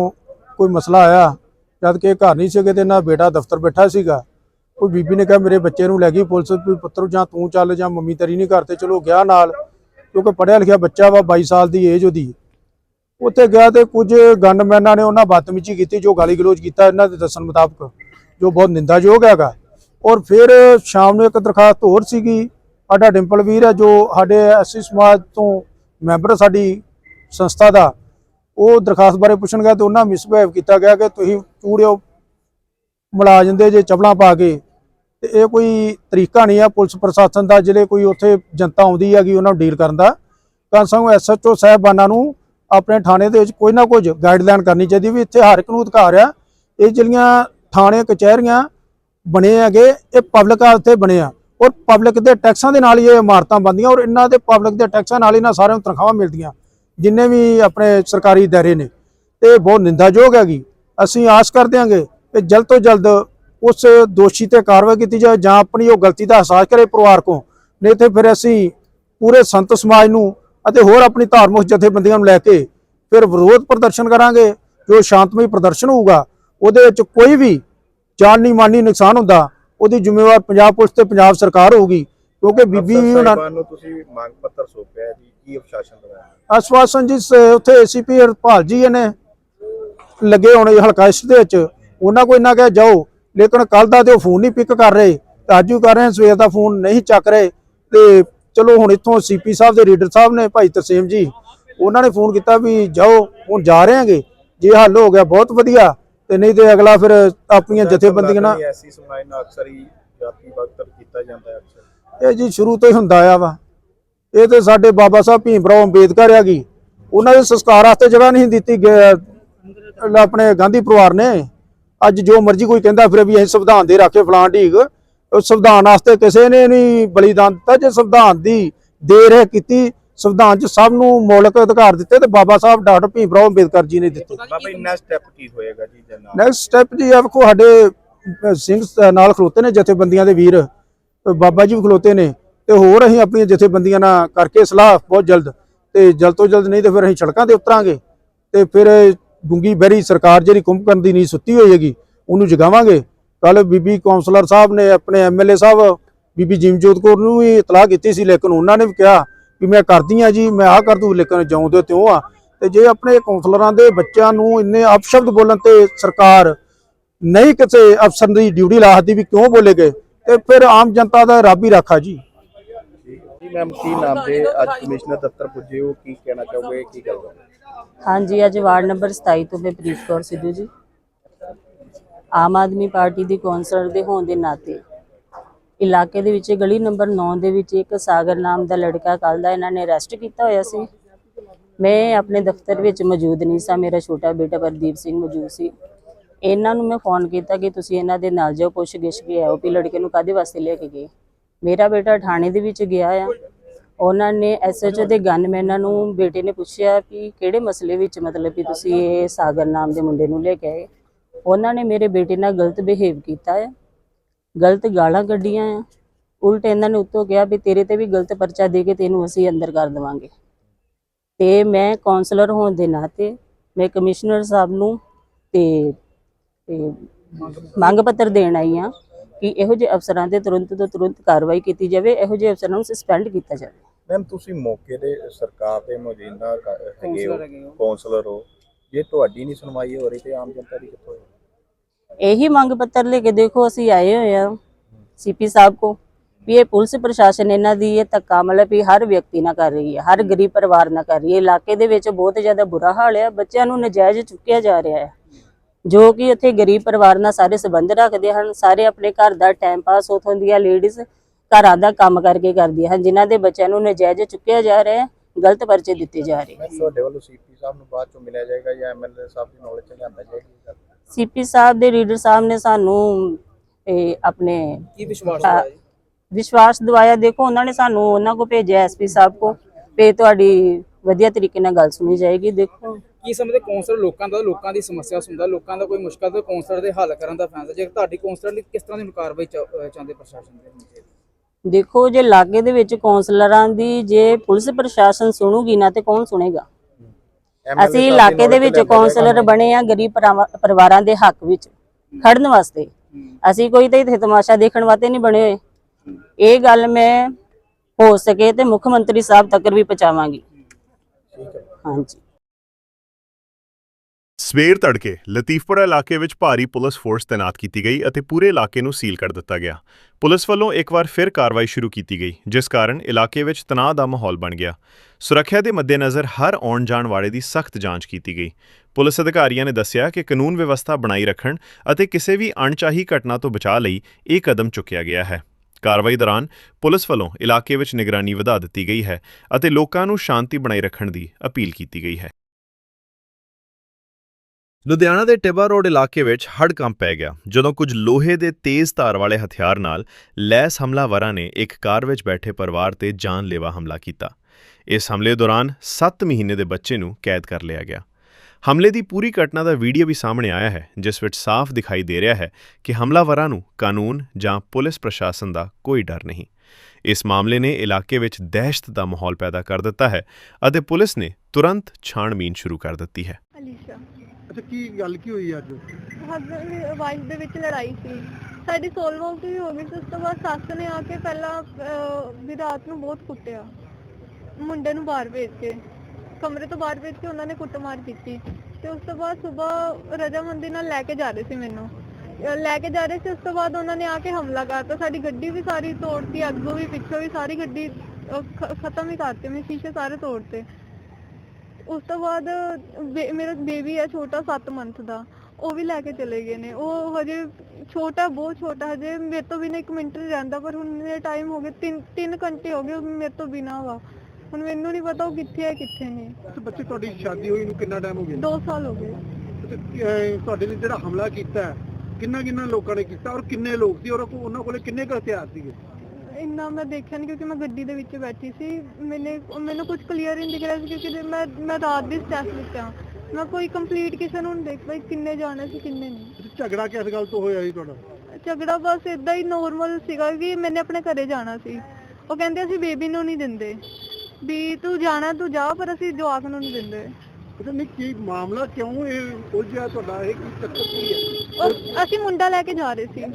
ਕੋਈ ਮਸਲਾ ਆਇਆ ਜਦ ਕਿ ਘਰ ਨਹੀਂ ਸੀਗੇ ਤੇ ਇਹਨਾਂ ਬੇਟਾ ਦਫ਼ਤਰ ਬੈਠਾ ਸੀਗਾ। ਕੋਈ ਬੀਬੀ ਨੇ ਕਿਹਾ, ਮੇਰੇ ਬੱਚੇ ਨੂੰ ਲੈ ਗਈ ਪੁਲਿਸ, ਵੀ ਪੁੱਤਰ, ਜਾਂ ਤੂੰ ਚੱਲ, ਜਾਂ ਮੰਮੀ ਤੇਰੀ ਨਹੀਂ ਘਰ ਤੇ, ਚਲੋ ਗਿਆ ਨਾਲ, ਕਿਉਂਕਿ ਪੜ੍ਹਿਆ ਲਿਖਿਆ ਬੱਚਾ ਵਾ 22 ਸਾਲ ਦੀ ਏਜ ਉਹਦੀ। ਉੱਥੇ ਗਿਆ ਤੇ ਕੁਝ ਗਨਮੈਨਾਂ ਨੇ ਉਹਨਾਂ ਬਦਤਮੀਜ਼ੀ ਕੀਤੀ, ਜੋ ਗਾਲੀ ਗਲੋਚ ਕੀਤਾ ਇਹਨਾਂ ਦੇ ਦੱਸਣ ਮੁਤਾਬਕ, ਜੋ ਬਹੁਤ ਨਿੰਦਾਯੋਗ ਹੈਗਾ। ਔਰ ਫਿਰ ਸ਼ਾਮ ਨੂੰ ਇੱਕ ਦਰਖਾਸਤ ਹੋਰ ਸੀਗੀ, ਸਾਡਾ ਡਿੰਪਲ ਵੀਰ ਹੈ, ਜੋ ਸਾਡੇ ਐਸਸੀ ਸਮਾਜ ਤੋਂ ਮੈਂਬਰ ਸਾਡੀ ਸੰਸਥਾ ਦਾ, ਉਹ ਦਰਖਾਸਤ ਬਾਰੇ ਪੁੱਛਣ ਗਿਆ ਤੇ ਉਹਨਾਂ ਮਿਸਬਿਹੇਵ ਕੀਤਾ ਗਿਆ ਕਿ ਤੁਸੀਂ ਚੂੜਿਓ ਮੁਲਾਜ਼ਮ ਦੇ ਜੇ ਚਪਲਾਂ ਪਾ ਕੇ ਤੇ ਇਹ ਕੋਈ ਤਰੀਕਾ ਨਹੀਂ ਆ ਪੁਲਿਸ ਪ੍ਰਸ਼ਾਸਨ ਦਾ ਜਿਹੜੇ ਕੋਈ ਉੱਥੇ ਜਨਤਾ ਆਉਂਦੀ ਹੈਗੀ ਉਹਨਾਂ ਨੂੰ ਡੀਲ ਕਰਨ ਦਾ। ਤਾਂ ਸਾਨੂੰ ਐਸਐਚਓ ਸਾਹਿਬਾਨਾਂ ਨੂੰ ਆਪਣੇ ਥਾਣੇ ਦੇ ਵਿੱਚ ਕੋਈ ਨਾ ਕੁਝ ਗਾਈਡਲਾਈਨ ਕਰਨੀ ਚਾਹੀਦੀ ਵੀ ਇੱਥੇ ਹਰ ਇੱਕ ਨੂੰ ਅਧਿਕਾਰ ਆ। ਇਹ ਜਿਹੜੀਆਂ ਥਾਣੇ, ਕਚਹਿਰੀਆਂ ਬਣੇ ਹੈਗੇ, ਇਹ ਪਬਲਿਕ ਵਾਸਤੇ ਬਣੇ ਆ। ਔਰ ਪਬਲਿਕ ਦੇ ਟੈਕਸਾਂ ਦੇ ਨਾਲ ਹੀ ਇਹ ਇਮਾਰਤਾਂ ਬਣਦੀਆਂ ਔਰ ਇਹਨਾਂ ਦੇ ਪਬਲਿਕ ਦੇ ਟੈਕਸਾਂ ਨਾਲ ਹੀ ਇਹਨਾਂ ਸਾਰਿਆਂ ਨੂੰ ਤਨਖਾਹਾਂ ਮਿਲਦੀਆਂ, ਜਿੰਨੇ ਵੀ ਆਪਣੇ ਸਰਕਾਰੀ ਦਾਇਰੇ ਨੇ। ਤੇ ਇਹ ਬਹੁਤ ਨਿੰਦਾਯੋਗ ਹੈਗੀ। ਅਸੀਂ ਆਸ ਕਰਦੇ ਹਾਂਗੇ ਕਿ ਜਲਦ ਤੋਂ ਜਲਦ ਉਸ ਦੋਸ਼ੀ ਤੇ ਕਾਰਵਾਈ ਕੀਤੀ ਜਾਏ ਜਾਂ ਆਪਣੀ ਉਹ ਗਲਤੀ ਦਾ ਅਹਿਸਾਸ ਕਰੇ ਪਰਿਵਾਰ ਕੋ ਨਹੀਂ ਤੇ ਫਿਰ ਅਸੀਂ ਪੂਰੇ ਸੰਤ ਸਮਾਜ ਨੂੰ ਅਤੇ ਹੋਰ ਆਪਣੀ ਧਾਰਮਿਕ ਜਥੇਬੰਦੀਆਂ ਨੂੰ ਲੈ ਕੇ ਫਿਰ ਵਿਰੋਧ ਪ੍ਰਦਰਸ਼ਨ ਕਰਾਂਗੇ। ਜੋ ਸ਼ਾਂਤਮਈ ਪ੍ਰਦਰਸ਼ਨ ਹੋਊਗਾ ਉਹਦੇ ਵਿੱਚ ਕੋਈ ਵੀ ਜਾਨੀ ਮਾਨੀ ਨੁਕਸਾਨ ਹੁੰਦਾ ਉਹਦੀ ਜ਼ਿੰਮੇਵਾਰ ਪੰਜਾਬ ਪੁਲਿਸ ਤੇ ਪੰਜਾਬ ਸਰਕਾਰ ਹੋਊਗੀ ਕਿਉਂਕਿ ਬੀਬੀ ਉਹਨਾਂ ਨੂੰ ਤੁਸੀਂ ਮੰਗ ਪੱਤਰ ਸੌਂਪਿਆ ਜੀ ਕੀ ਅਪਸ਼ਾਸਨ ਦਵਾਇਆ ਆਸ਼ਵਾਸਨ ਜਿਸ ਉੱਥੇ ਏਸੀਪੀ ਹਰਪਾਲ ਜੀ ਨੇ ਲੱਗੇ ਹੋਣੇ ਹਲਕਾ ਇਸ ਦੇ ਵਿੱਚ। ਉਹਨਾਂ ਕੋਈ ਨਾ ਕਹਿ ਜਾਓ ਲੇਕਿਨ ਕੱਲ ਦਾ ਤੇ ਉਹ ਫੋਨ ਨਹੀਂ ਪਿਕ ਕਰ ਰਹੇ। ਤੇ ਅੱਜ ਵੀ ਕਰ ਰਹੇ ਸਵੇਰ ਦਾ ਫੋਨ ਨਹੀਂ ਚੱਕ ਰਹੇ। ਤੇ ਚਲੋ ਹੁਣ ਇੱਥੋਂ ਸੀਪੀ ਸਾਹਿਬ ਦੇ ਰੀਡਰ ਸਾਹਿਬ ਨੇ ਭਾਈ ਤਰਸੇਮ ਜੀ ਉਹਨਾਂ ਨੇ ਫੋਨ ਕੀਤਾ ਵੀ ਜਾਓ ਹੁਣ ਜਾ ਰਹੇ ਹਾਂਗੇ। ਜੇ ਹੱਲ ਹੋ ਗਿਆ ਬਹੁਤ ਵਧੀਆ। ਤੇ ਨਹੀਂ ਤੇ ਅਗਲਾ ਫਿਰ ਆਪਣੀਆਂ ਜਥੇਬੰਦੀਆਂ ਨਾਲ ਐਸੀ ਸਮਾਜ ਨਾਲ ਅਕਸਰ ਹੀ ਜਾਤੀ ਬਖਤਰ ਕੀਤਾ ਜਾਂਦਾ ਹੈ ਅਕਸਰ। ਇਹ ਜੀ ਸ਼ੁਰੂ ਤੋਂ ਹੀ ਹੁੰਦਾ ਆ ਵਾ। ਇਹ ਤੇ ਸਾਡੇ ਬਾਬਾ ਸਾਹਿਬ ਭੀਮ ਰਾਓ ਅੰਬੇਦਕਰ ਹੈਗੀ ਉਹਨਾਂ ਦੇ ਸੰਸਕਾਰ ਵਾਸਤੇ ਜਗ੍ਹਾ ਨਹੀਂ ਦਿੱਤੀ ਆਪਣੇ ਗਾਂਧੀ ਪਰਿਵਾਰ ਨੇ। ਅੱਜ ਜੋ ਮਰਜ਼ੀ ਕੋਈ ਕਹਿੰਦਾ ਫਿਰ ਵੀ ਅਸੀਂ ਸੰਵਿਧਾਨ ਦੇ ਰਾਖੇ ਫਲਾਂ ਢੀਕ ਉਹ ਸੰਵਿਧਾਨ ਵਾਸਤੇ ਕਿਸੇ ਨੇ ਨਹੀਂ ਬਲੀਦਾਨ ਦਿੱਤਾ ਜੇ ਸੰਵਿਧਾਨ ਦੀ ਦੇ ਰਹਿ ਕੀਤੀ ਸੰਵਿਧਾਨ 'ਚ ਸਭ ਨੂੰ ਮੌਲਿਕ ਅਧਿਕਾਰ ਦਿੱਤੇ ਤੇ ਬਾਬਾ ਸਾਹਿਬ ਡਾਕਟਰ ਭੀਮ ਰਾਓ ਅੰਬੇਦਕਰ ਜੀ ਨੇ ਦਿੱਤੇ। ਬਾਬਾ ਇੰਨਾ ਸਟੈਪ ਕੀ ਹੋਏਗਾ ਜੀ ਜਨਾ ਨੈਕਸਟ ਸਟੈਪ ਜੀ ਆ ਵੇਖੋ ਸਾਡੇ ਸਿੰਘ ਨਾਲ ਖਲੋਤੇ ਨੇ ਜਥੇਬੰਦੀਆਂ ਦੇ ਵੀਰ ਬਾਬਾ ਜੀ ਵੀ ਖਲੋਤੇ ਨੇ ਤੇ ਹੋਰ ਅਸੀਂ ਆਪਣੀਆਂ ਜਥੇਬੰਦੀਆਂ ਨਾਲ ਕਰਕੇ ਸਲਾਹ ਬਹੁਤ ਜਲਦ ਤੇ ਜਲਦ ਤੋਂ ਜਲਦ ਨਹੀਂ ਤੇ ਫਿਰ ਅਸੀਂ ਸੜਕਾਂ ਤੇ ਉਤਰਾਂਗੇ ਤੇ ਫਿਰ ਗੁੰਗੀ ਬਹਿਰੀ ਸਰਕਾਰ ਜਿਹੜੀ ਕੁੰਭਕਰਨ ਦੀ ਨਹੀਂ ਸੁੱਤੀ ਹੋਈ ਹੈਗੀ, ਉਹਨੂੰ ਜਗਾਵਾਂਗੇ। ਕੱਲ ਬੀਬੀ ਕਾਉਂਸਲਰ ਸਾਹਿਬ ਨੇ ਆਪਣੇ ਐਮਐਲਏ ਸਾਹਿਬ, ਬੀਬੀ ਜਿਮਜੋਤ ਕੌਰ ਨੂੰ ਵੀ ਇਤਲਾਹ ਕੀਤੀ ਸੀ, ਲੇਕਿਨ ਉਹਨਾਂ ਨੇ ਵੀ ਕਿਹਾ ਵੀ ਮੈਂ ਕਰਦੀ ਆ ਜੀ, ਮੈਂ ਆਹ ਕਰ ਦੂੰ, ਲੇਕਿਨ ਜਿਉਂਦੇ ਤਿਉਂ ਆ। ਤੇ ਜੇ ਆਪਣੇ ਕਾਉਂਸਲਰਾਂ ਦੇ ਬੱਚਿਆਂ ਨੂੰ ਇੰਨੇ ਅਪਸ਼ਬਦ ਬੋਲਣ ਤੇ ਸਰਕਾਰ ਨਹੀਂ ਕਿਸੇ ਅਫਸਰ ਦੀ ਡਿਊਟੀ ਲਾਹਦੀ ਵੀ ਕਿਉਂ ਬੋਲੇ ਗਏ, ਤੇ ਫਿਰ ਆਮ ਜਨਤਾ ਦਾ ਰੱਬ ਹੀ ਰਾਖਾ ਜੀ। ਜੀ, ਮੈਮ, ਕੀ ਨਾਮ ਦੇ? ਅੱਜ ਕਮਿਸ਼ਨਰ ਦਫ਼ਤਰ ਪੁੱਜੇ ਹੋ, ਕੀ ਕਹਿਣਾ ਚਾਹੋਗੇ, ਕੀ ਗੱਲ ਹੈ? ਹਾਂਜੀ, ਅੱਜ ਵਾਰਡ ਨੰਬਰ 27 ਤੋਂ ਮੈਂ ਪ੍ਰੀਤ ਕੌਰ ਸਿੱਧੂ ਜੀ। ਆਮ ਆਦਮੀ ਪਾਰਟੀ ਦੀ ਕੌਂਸਲਰ ਦੇ ਹੋਣ ਦੇ ਨਾਤੇ ਇਲਾਕੇ ਦੇ ਵਿੱਚ ਗਲੀ ਨੰਬਰ 9 ਦੇ ਵਿੱਚ ਇੱਕ ਸਾਗਰ ਨਾਮ ਦਾ ਲੜਕਾ ਕੱਲ ਦਾ ਇਹਨਾਂ ਨੇ ਅਰੈਸਟ ਕੀਤਾ ਹੋਇਆ ਸੀ। ਮੈਂ ਆਪਣੇ ਦਫ਼ਤਰ ਵਿੱਚ ਮੌਜੂਦ ਨਹੀਂ ਸਾਂ, ਮੇਰਾ ਛੋਟਾ ਬੇਟਾ ਪ੍ਰਦੀਪ ਸਿੰਘ ਮੌਜੂਦ ਸੀ। ਇਹਨਾਂ ਨੂੰ ਮੈਂ ਫੋਨ ਕੀਤਾ ਕਿ ਤੁਸੀਂ ਇਹਨਾਂ ਦੇ ਨਾਲ ਜਾਓ ਪੁੱਛ ਗਿੱਛ ਕੇ ਆਓ ਵੀ ਲੜਕੇ ਨੂੰ ਕਾਦੇ ਵਾਸਤੇ ਲੈ ਕੇ ਗਏ। ਮੇਰਾ ਬੇਟਾ ਥਾਣੇ ਦੇ ਵਿੱਚ ਗਿਆ ਆ। ਉਹਨਾਂ ਨੇ ਐਸਐਚਓ ਦੇ ਗਨਮੈਨਾਂ ਨੂੰ ਬੇਟੇ ਨੇ ਪੁੱਛਿਆ ਵੀ ਕਿਹੜੇ ਮਸਲੇ ਵਿੱਚ ਮਤਲਬ ਕਿ ਤੁਸੀਂ ਇਹ ਸਾਗਰ ਨਾਮ ਦੇ ਮੁੰਡੇ ਨੂੰ ਲੈ ਕੇ ਆਏ? ਉਹਨਾਂ ਨੇ ਮੇਰੇ ਬੇਟੇ ਨਾਲ ਗਲਤ ਬਿਹੇਵ ਕੀਤਾ ਹੈ। ਗਲਤ ਗਾਲਾਂ ਕੱਢੀਆਂ ਆ ਉਲਟ ਇਹਨਾਂ ਨੇ ਉੱਤੋਂ ਕਿਹਾ ਵੀ ਤੇਰੇ ਤੇ ਵੀ ਗਲਤ ਪਰਚਾ ਦੇ ਕੇ ਤੈਨੂੰ ਅਸੀਂ ਅੰਦਰ ਕਰ ਦੇਵਾਂਗੇ। ਤੇ ਮੈਂ ਕਾਉਂਸਲਰ ਹੋਣ ਦੇ ਨਾਤੇ ਮੈਂ ਕਮਿਸ਼ਨਰ ਸਾਹਿਬ ਨੂੰ ਤੇ ਤੇ ਮੰਗ ਪੱਤਰ ਦੇਣ ਆਈ ਆ ਕਿ ਇਹੋ ਜਿਹੇ ਅਫਸਰਾਂ ਤੇ ਤੁਰੰਤ ਤੋਂ ਤੁਰੰਤ ਕਾਰਵਾਈ ਕੀਤੀ ਜਾਵੇ, ਇਹੋ ਜਿਹੇ ਅਫਸਰਾਂ ਨੂੰ ਸਸਪੈਂਡ ਕੀਤਾ ਜਾਵੇ। ਮੈਮ ਤੁਸੀਂ ਮੌਕੇ ਤੇ ਸਰਕਾਰ ਦੇ ਮੌਜੂਦਾ ਕ- ਹੈਗੇ ਹੋ ਕਾਉਂਸਲਰ ਹੋ। ਜੇ ਤੁਹਾਡੀ ਨਹੀਂ ਸੁਣਵਾਈ ਹੋ ਰਹੀ ਤੇ ਆਮ ਜਨਤਾ ਦੀ ਕਿੱਥੋਂ ਹੋਏਗੀ? ਇਹੀ ਮੰਗ ਪੱਤਰ ਲੈ ਕੇ ਦੇਖੋ ਅਸੀਂ ਆਏ ਹੋਏ ਆ ਸੀਪੀ ਸਾਹਿਬ ਕੋ ਵੀ ਇਹ ਪੁਲਿਸ ਪ੍ਰਸ਼ਾਸਨ ਇਹਨਾਂ ਦੀ ਇਹ ਧੱਕਾ ਮਤਲਬ ਵੀ ਹਰ ਵਿਅਕਤੀ ਨਾਲ ਕਰ ਰਹੀ ਹੈ ਹਰ ਗਰੀਬ ਪਰਿਵਾਰ ਨਾਲ ਕਰ ਰਹੀ ਹੈ। ਇਲਾਕੇ ਦੇ ਵਿੱਚ ਬਹੁਤ ਜ਼ਿਆਦਾ ਬੁਰਾ ਹਾਲ ਹੈ ਬੱਚਿਆਂ ਨੂੰ ਨਜਾਇਜ਼ ਚੁੱਕਿਆ ਜਾ ਰਿਹਾ ਹੈ। ਜੋ ਕਿ ਉੱਥੇ ਗਰੀਬ ਪਰਿਵਾਰ ਨਾਲ ਸਾਰੇ ਸੰਬੰਧ ਰੱਖਦੇ ਹਨ ਸਾਰੇ ਆਪਣੇ ਘਰ ਦਾ ਟਾਈਮ ਪਾਸ ਉਥੋਂ ਦੀਆਂ ਲੇਡੀਜ਼ ਘਰਾਂ ਦਾ ਕੰਮ ਕਰਕੇ ਕਰਦੀਆਂ ਹਨ ਜਿਨ੍ਹਾਂ ਦੇ ਬੱਚਿਆਂ ਨੂੰ ਨਜਾਇਜ਼ ਚੁੱਕਿਆ ਜਾ ਰਿਹਾ ਹੈ ਗਲਤ ਪਰਚੇ ਦਿੱਤੇ ਜਾ ਰਹੇ ਮੈਂ ਤੁਹਾਡੇ ਵੱਲੋਂ ਸੀਪੀ ਸਾਹਿਬ ਨੂੰ ਬਾਅਦ ਚੋਂ ਮਿਲਿਆ ਜਾਏਗਾ ਜਾਂ ਐਮਐਲਏ ਸਾਹਿਬ ਦੀ ਨੌਲੇਜ ਚ ਲਿਆਂਦਾ ਜਾਏਗਾ? ਇਹ ਗੱਲ? ਸੀਪੀ ਸਾਹਿਬ ਦੇ ਰੀਡਰ ਸਾਹਿਬ ਨੇ ਸਾਨੂੰ ਇਹ ਆਪਣੇ ਕੀ ਵਿਸ਼ਵਾਸ ਦਿਵਾਇਆ ਦੇਖੋ ਉਹਨਾਂ ਨੇ ਸਾਨੂੰ ਉਹਨਾਂ ਕੋ ਭੇਜਿਆ ਐਸਪੀ ਸਾਹਿਬ ਕੋ ਤੇ ਤੁਹਾਡੀ ਵਧੀਆ ਤਰੀਕੇ ਨਾਲ ਗੱਲ ਸੁਣੀ ਜਾਏਗੀ ਦੇਖੋ। ਕੀ ਸਮਝਦੇ ਕੌਂਸਲਰ ਲੋਕਾਂ ਦਾ ਲੋਕਾਂ ਦੀ ਸਮੱਸਿਆ ਸੁਣਦਾ ਲੋਕਾਂ ਦਾ ਕੋਈ ਮੁਸ਼ਕਲ ਤੇ ਕੌਂਸਲਰ ਦੇ ਹੱਲ ਕਰਨ ਦਾ ਫੈਸਲਾ। ਜੇ ਤੁਹਾਡੀ ਕੌਂਸਲਰ ਲਈ ਕਿਸ ਤਰ੍ਹਾਂ ਦੀ ਕਾਰਵਾਈ ਚਾਹੁੰਦੇ ਪ੍ਰਸ਼ਾਸਨ ਦੇ? ਦੇਖੋ ਜੇ ਲਾਗੇ ਦੇ ਵਿੱਚ ਕੌਂਸਲਰਾਂ ਦੀ ਜੇ ਪੁਲਿਸ ਪ੍ਰਸ਼ਾਸਨ ਸੁਣੂਗੀ ਨਾ ਤੇ ਕੌਣ ਸੁਣੇਗਾ? ਅਸੀਂ ਇਲਾਕੇ ਦੇ ਵਿੱਚ ਜਾਏਗਾ? ਬਣੇ ਆ ਗਰੀਬ ਪਰਿਵਾ- ਪਰਿਵਾਰਾਂ ਦੇ ਹੱਕ ਵਿੱਚ ਖੜਨ ਵਾਸਤੇ। ਅਸੀਂ ਕੋਈ ਤਾਂ ਇੱਥੇ ਤਮਾਸ਼ਾ ਦੇਖਣ ਵਾਸਤੇ ਨਹੀਂ ਬਣੇ ਹੋਏ। ਇਹ ਗੱਲ ਮੈਂ ਹੋ ਸਕੇ ਤੇ ਮੁੱਖ ਮੰਤਰੀ ਸਾਹਿਬ ਤੱਕ ਵੀ ਪਹੁੰਚਾਵਾਂਗੀ। ਹਾਂਜੀ। ਸਵੇਰ ਤੜਕੇ ਲਤੀਫਪੁਰਾ ਇਲਾਕੇ ਵਿੱਚ ਭਾਰੀ ਪੁਲਿਸ ਫੋਰਸ ਤੈਨਾਤ ਕੀਤੀ ਗਈ ਅਤੇ ਪੂਰੇ ਇਲਾਕੇ ਨੂੰ ਸੀਲ ਕਰ ਦਿੱਤਾ ਗਿਆ। ਪੁਲਿਸ ਵੱਲੋਂ ਇੱਕ ਵਾਰ ਫਿਰ ਕਾਰਵਾਈ ਸ਼ੁਰੂ ਕੀਤੀ ਗਈ, ਜਿਸ ਕਾਰਨ ਇਲਾਕੇ ਵਿੱਚ ਤਣਾਅ ਦਾ ਮਾਹੌਲ ਬਣ ਗਿਆ। ਸੁਰੱਖਿਆ ਦੇ ਮੱਦੇਨਜ਼ਰ ਹਰ ਆਉਣ ਜਾਣ ਵਾਲੇ ਦੀ ਸਖਤ ਜਾਂਚ ਕੀਤੀ ਗਈ। ਪੁਲਿਸ ਅਧਿਕਾਰੀਆਂ ਨੇ ਦੱਸਿਆ ਕਿ ਕਾਨੂੰਨ ਵਿਵਸਥਾ ਬਣਾਈ ਰੱਖਣ ਅਤੇ ਕਿਸੇ ਵੀ ਅਣਚਾਹੀ ਘਟਨਾ ਤੋਂ ਬਚਾਅ ਲਈ ਇਹ ਕਦਮ ਚੁੱਕਿਆ ਗਿਆ ਹੈ। ਕਾਰਵਾਈ ਦੌਰਾਨ ਪੁਲਿਸ ਵੱਲੋਂ ਇਲਾਕੇ ਵਿੱਚ ਨਿਗਰਾਨੀ ਵਧਾ ਦਿੱਤੀ ਗਈ ਹੈ ਅਤੇ ਲੋਕਾਂ ਨੂੰ ਸ਼ਾਂਤੀ ਬਣਾਈ ਰੱਖਣ ਦੀ ਅਪੀਲ ਕੀਤੀ ਗਈ ਹੈ। ਲੁਧਿਆਣਾ ਦੇ ਟਿੱਬਾ ਰੋਡ ਇਲਾਕੇ ਵਿੱਚ ਹੜ ਕੰਪ ਪੈ ਗਿਆ, ਜਦੋਂ ਕੁਝ ਲੋਹੇ ਦੇ ਤੇਜ਼ ਧਾਰ ਵਾਲੇ ਹਥਿਆਰ ਨਾਲ ਲੈਸ ਹਮਲਾਵਰਾਂ ਨੇ ਇੱਕ ਕਾਰ ਵਿੱਚ ਬੈਠੇ ਪਰਿਵਾਰ ਤੇ ਜਾਨਲੇਵਾ ਹਮਲਾ ਕੀਤਾ। ਇਸ ਹਮਲੇ ਦੌਰਾਨ 7 ਮਹੀਨੇ ਦੇ ਬੱਚੇ ਨੂੰ ਕੈਦ ਕਰ ਲਿਆ ਗਿਆ। ਹਮਲੇ ਦੀ ਪੂਰੀ ਘਟਨਾ ਦਾ ਵੀਡੀਓ ਵੀ ਸਾਹਮਣੇ ਆਇਆ ਹੈ, ਜਿਸ ਵਿੱਚ ਸਾਫ਼ ਦਿਖਾਈ ਦੇ ਰਿਹਾ ਹੈ ਕਿ ਹਮਲਾਵਰਾਂ ਨੂੰ ਕਾਨੂੰਨ ਜਾਂ ਪੁਲਿਸ ਪ੍ਰਸ਼ਾਸਨ ਦਾ ਕੋਈ ਡਰ ਨਹੀਂ। ਇਸ ਮਾਮਲੇ ਨੇ ਇਲਾਕੇ ਵਿੱਚ ਦਹਿਸ਼ਤ ਦਾ ਮਾਹੌਲ ਪੈਦਾ ਕਰ ਦਿੱਤਾ ਹੈ ਅਤੇ ਪੁਲਿਸ ਨੇ ਤੁਰੰਤ ਛਾਣਬੀਨ ਸ਼ੁਰੂ ਕਰ ਦਿੱਤੀ ਹੈ। ਅਲੀਸ਼ਾ। ਅੱਛਾ ਕੀ ਗੱਲ ਕੀ ਹੋਈ ਅੱਜ? ਹਸਬੰਡ ਵਾਈਫ ਦੇ ਵਿੱਚ ਲੜਾਈ ਸੀ। ਸਾਡੀ ਸੋਲਵ ਆਊਟ ਵੀ ਹੋ ਗਈ ਸੀ ਉਸ ਤੋਂ ਬਾਅਦ ਸੱਸ ਨੇ ਆ ਕੇ ਪਹਿਲਾਂ ਅਹ, ਵੀ ਰਾਤ ਨੂੰ ਬਹੁਤ ਕੁੱਟਿਆ। ਮੁੰਡੇ ਨੂੰ ਬਾਹਰ ਭੇਜ ਕੇ। ਕਮਰੇ ਤੋਂ ਬਾਹਰ ਭੇਜ ਕੇ ਉਹਨਾਂ ਨੇ ਕੁੱਟਮਾਰ ਕੀਤੀ। ਤੇ ਉਸ ਤੋਂ ਬਾਅਦ ਸਵੇਰ ਰਜਾਮੰਦੀ ਨਾਲ ਲੈ ਕੇ ਜਾ ਰਹੇ ਸੀ ਮੈਨੂੰ। ਅਹ, ਲੈ ਕੇ ਜਾ ਰਹੇ ਸੀ ਉਸ ਤੋਂ ਬਾਅਦ ਉਹਨਾਂ ਨੇ ਆ ਕੇ ਹਮਲਾ ਕਰਤਾ। ਸਾਡੀ ਗੱਡੀ ਵੀ ਸਾਰੀ ਤੋੜਤੀ ਅੱਗੋਂ ਵੀ ਪਿੱਛੋਂ ਵੀ ਸਾਰੀ ਗੱਡੀ ਅਹ, ਖ- ਖਤਮ ਹੀ ਕਰਤੀ ਮੈਂ ਸ਼ੀਸ਼ੇ ਸਾਰੇ ਤੋੜਤੇ। ਉਸ ਤੋਂ ਬਾਅਦ ਬੇ- ਮੇਰਾ ਬੇਬੀ ਹੈ ਛੋਟਾ 7 ਮੰਥ ਦਾ ਉਹ ਵੀ ਲੈ ਕੇ ਚਲੇ ਗਏ ਨੇ। ਉਹ ਹਜੇ ਛੋਟਾ ਬਹੁਤ ਛੋਟਾ ਹਜੇ ਮੇਰੇ ਤੋਂ ਬਿਨਾਂ ਇੱਕ ਮਿੰਟ ਨਹੀਂ ਰਹਿੰਦਾ ਪਰ ਹੁਣ ਮੇਰੇ ਟਾਈਮ ਹੋ ਗਏ 3 3 ਘੰਟੇ ਹੋ ਗਏ ਉਹ ਮੇਰੇ ਤੋਂ ਬਿਨਾਂ ਵਾ। ਹੁਣ ਮੈਨੂੰ ਨਹੀਂ ਪਤਾ ਉਹ ਕਿੱਥੇ ਹੈ ਕਿੱਥੇ ਨਹੀਂ। ਅੱਛਾ ਬੱਚੇ ਤੁਹਾਡੀ ਸ਼ਾਦੀ ਹੋਈ ਨੂੰ ਕਿੰਨਾ ਟਾਈਮ ਹੋ ਗਿਆ? 2 ਸਾਲ ਹੋ ਗਏ। ਅਹ, ਤੁਹਾਡੇ ਨੇ ਜਿਹੜਾ ਹਮਲਾ ਕੀਤਾ ਹੈ, ਕਿੰਨਾ ਕਿੰਨਾ ਲੋਕਾਂ ਨੇ ਕੀਤਾ ਔਰ ਕਿੰਨੇ ਲੋਕ ਸੀ ਔਰ ਉਹਨਾਂ ਕੋਲੇ ਕਿੰਨੇ ਕੁ ਹਥਿਆਰ ਸੀਗੇ? ਇੰਨਾ ਮੈਂ ਦੇਖਿਆ ਨਹੀਂ ਕਿਉਂਕਿ ਮੈਂ ਗੱਡੀ ਦੇ ਵਿੱਚ ਬੈਠੀ ਸੀ। ਮੈਨੇ ਮੈਨੂੰ ਕੁਝ ਕਲੀਅਰ ਨਹੀਂ ਦਿਖ ਰਿਹਾ ਸੀ ਕਿਉਂਕਿ ਜੇ ਮੈਂ ਮੈਂ ਰਾਤ ਦੀ ਸਟੈਪ ਵਿੱਚ ਆ ਮੈਂ ਕੋਈ ਕੰਪਲੀਟ ਕਿਸੇ ਨੂੰ ਨਹੀਂ ਦੇਖ ਪਾਈ ਕਿੰਨੇ ਜਾਣੇ ਸੀ ਕਿੰਨੇ ਨਹੀਂ ਝਗੜਾ ਕਿਸ ਗੱਲ ਤੋਂ ਹੋਇਆ ਸੀ ਤੁਹਾਡਾ? ਝਗੜਾ ਬਸ ਇਦਾਂ ਹੀ ਨੋਰਮਲ ਸੀਗਾ ਵੀ ਮੈਨੇ ਆਪਣੇ ਘਰੇ ਜਾਣਾ ਸੀ। ਉਹ ਕਹਿੰਦੇ ਅਸੀਂ ਬੇਬੀ ਨੂੰ ਨਹੀਂ ਦਿੰਦੇ। ਵੀ ਤੂੰ ਜਾਣਾ ਤੂੰ ਜਾ ਪਰ ਅਸੀਂ ਜਵਾਕ ਨੂੰ ਨਹੀਂ ਦਿੰਦੇ। ਨਹੀਂ ਕੀ ਮਾਮਲਾ ਕਿਉਂ ਇਹ ਉਲਝਿਆ ਤੁਹਾਡਾ? ਇਹ ਕੀ ਚੱਕਰ ਕੀ ਹੈ? ਉਹ ਅਸੀਂ ਮੁੰਡਾ ਲੈ ਕੇ ਜਾ ਰਹੇ ਸੀ।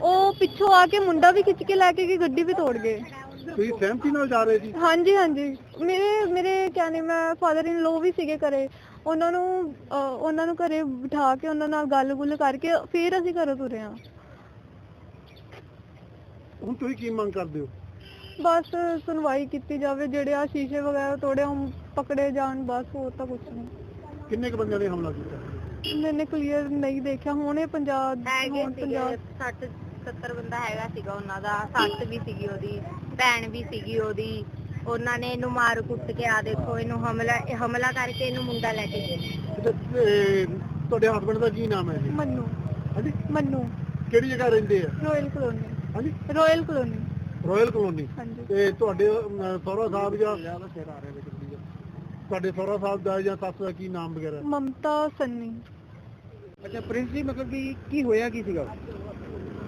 ਉਹ ਪਿੱਛੋਂ ਆ ਕੇ ਮੁੰਡਾ ਵੀ ਖਿੱਚ ਕੇ ਲੈ ਕੇ ਗਈ ਗੱਡੀ ਵੀ ਤੋੜ ਗਏ। ਤੁਸੀਂ ਸਹਿਮਤੀ ਨਾਲ ਜਾ ਰਹੇ ਸੀ? ਹਾਂਜੀ ਹਾਂਜੀ। ਮੇਰੇ ਮੇਰੇ ਕਹਿੰਦੇ ਮੈਂ ਫਾਦਰ ਇਨ ਲੋ ਵੀ ਸੀਗੇ ਘਰੇ। ਉਹਨਾਂ ਨੂੰ ਅਹ, ਉਹਨਾਂ ਨੂੰ ਘਰੇ ਬਿਠਾ ਕੇ ਉਹਨਾਂ ਨਾਲ ਗੱਲ-ਗੁੱਲ ਕਰਕੇ ਫਿਰ ਅਸੀਂ ਘਰੋਂ ਤੁਰੇ ਹਾਂ ਹੁਣ ਤੁਸੀਂ ਕੀ ਮੰਗ ਕਰਦੇ ਹੋ? ਬਸ ਸੁਣਵਾਈ ਕੀਤੀ ਜਾਵੇ ਜਿਹੜੇ ਆ ਸ਼ੀਸ਼ੇ ਵਗੈਰਾ ਤੋੜੇ ਉਹ ਪਕੜੇ ਜਾਣ ਬਸ ਹੋਰ ਤਾਂ ਕੁਝ ਨਹੀਂ। ਕਿੰਨੇ ਕੁ ਬੰਦਿਆਂ ਨੇ ਹਮਲਾ ਕੀਤਾ? ਮੈਨੇ ਕਲੀਅਰ ਨਹੀਂ ਦੇਖਿਆ ਹੁਣੇ ਪੰਜਾਬ ਹੁਣ ਪੰਜਾਬ 60 70 ਬੰਦਾ ਹੈਗਾ ਸੀਗਾ ਉਹਨਾਂ ਦਾ ਸੱਸ ਵੀ ਸੀਗੀ ਉਹਦੀ ਭੈਣ ਵੀ ਸੀਗੀ ਉਹਦੀ। ਉਹਨਾਂ ਨੇ ਇਹਨੂੰ ਮਾਰ ਕੁੱਟ ਕੇ ਆ ਦੇਖੋ ਇਹਨੂੰ ਹਮਲਾ ਇਹ ਹਮਲਾ ਕਰਕੇ ਇਹਨੂੰ ਮੁੰਡਾ ਲੈ ਕੇ ਗਿਆ ਤੁਹਾਡੇ ਹਸਬੰਡ ਦਾ ਕੀ ਨਾਮ ਹੈ ਜੀ? ਮੰਨੂ। ਹਾਂਜੀ? ਮੰਨੂ। ਕਿਹੜੀ ਜਗ੍ਹਾ ਰਹਿੰਦੇ ਆ? ਰਾਇਲ ਕਲੋਨੀ ਹਾਂਜੀ? ਰਾਇਲ ਕਲੋਨੀ ਰਾਇਲ ਕਲੋਨੀ ਹਾਂਜੀ। ਤੇ ਤੁਹਾਡੇ ਅਮ, ਸਹੁਰਾ ਸਾਹਿਬ ਜਾਂ ਤੁਹਾਡੇ ਸਹੁਰਾ ਸਾਹਿਬ ਦਾ ਜਾਂ ਸੱਸ ਦਾ ਕੀ ਨਾਮ ਵਗੈਰਾ? ਮਮਤਾ ਸੰਨੀ। ਅੱਛਾ ਪ੍ਰਿੰਸ ਜੀ ਮਤਲਬ ਕਿ ਕੀ ਹੋਇਆ ਕੀ ਸੀਗਾ?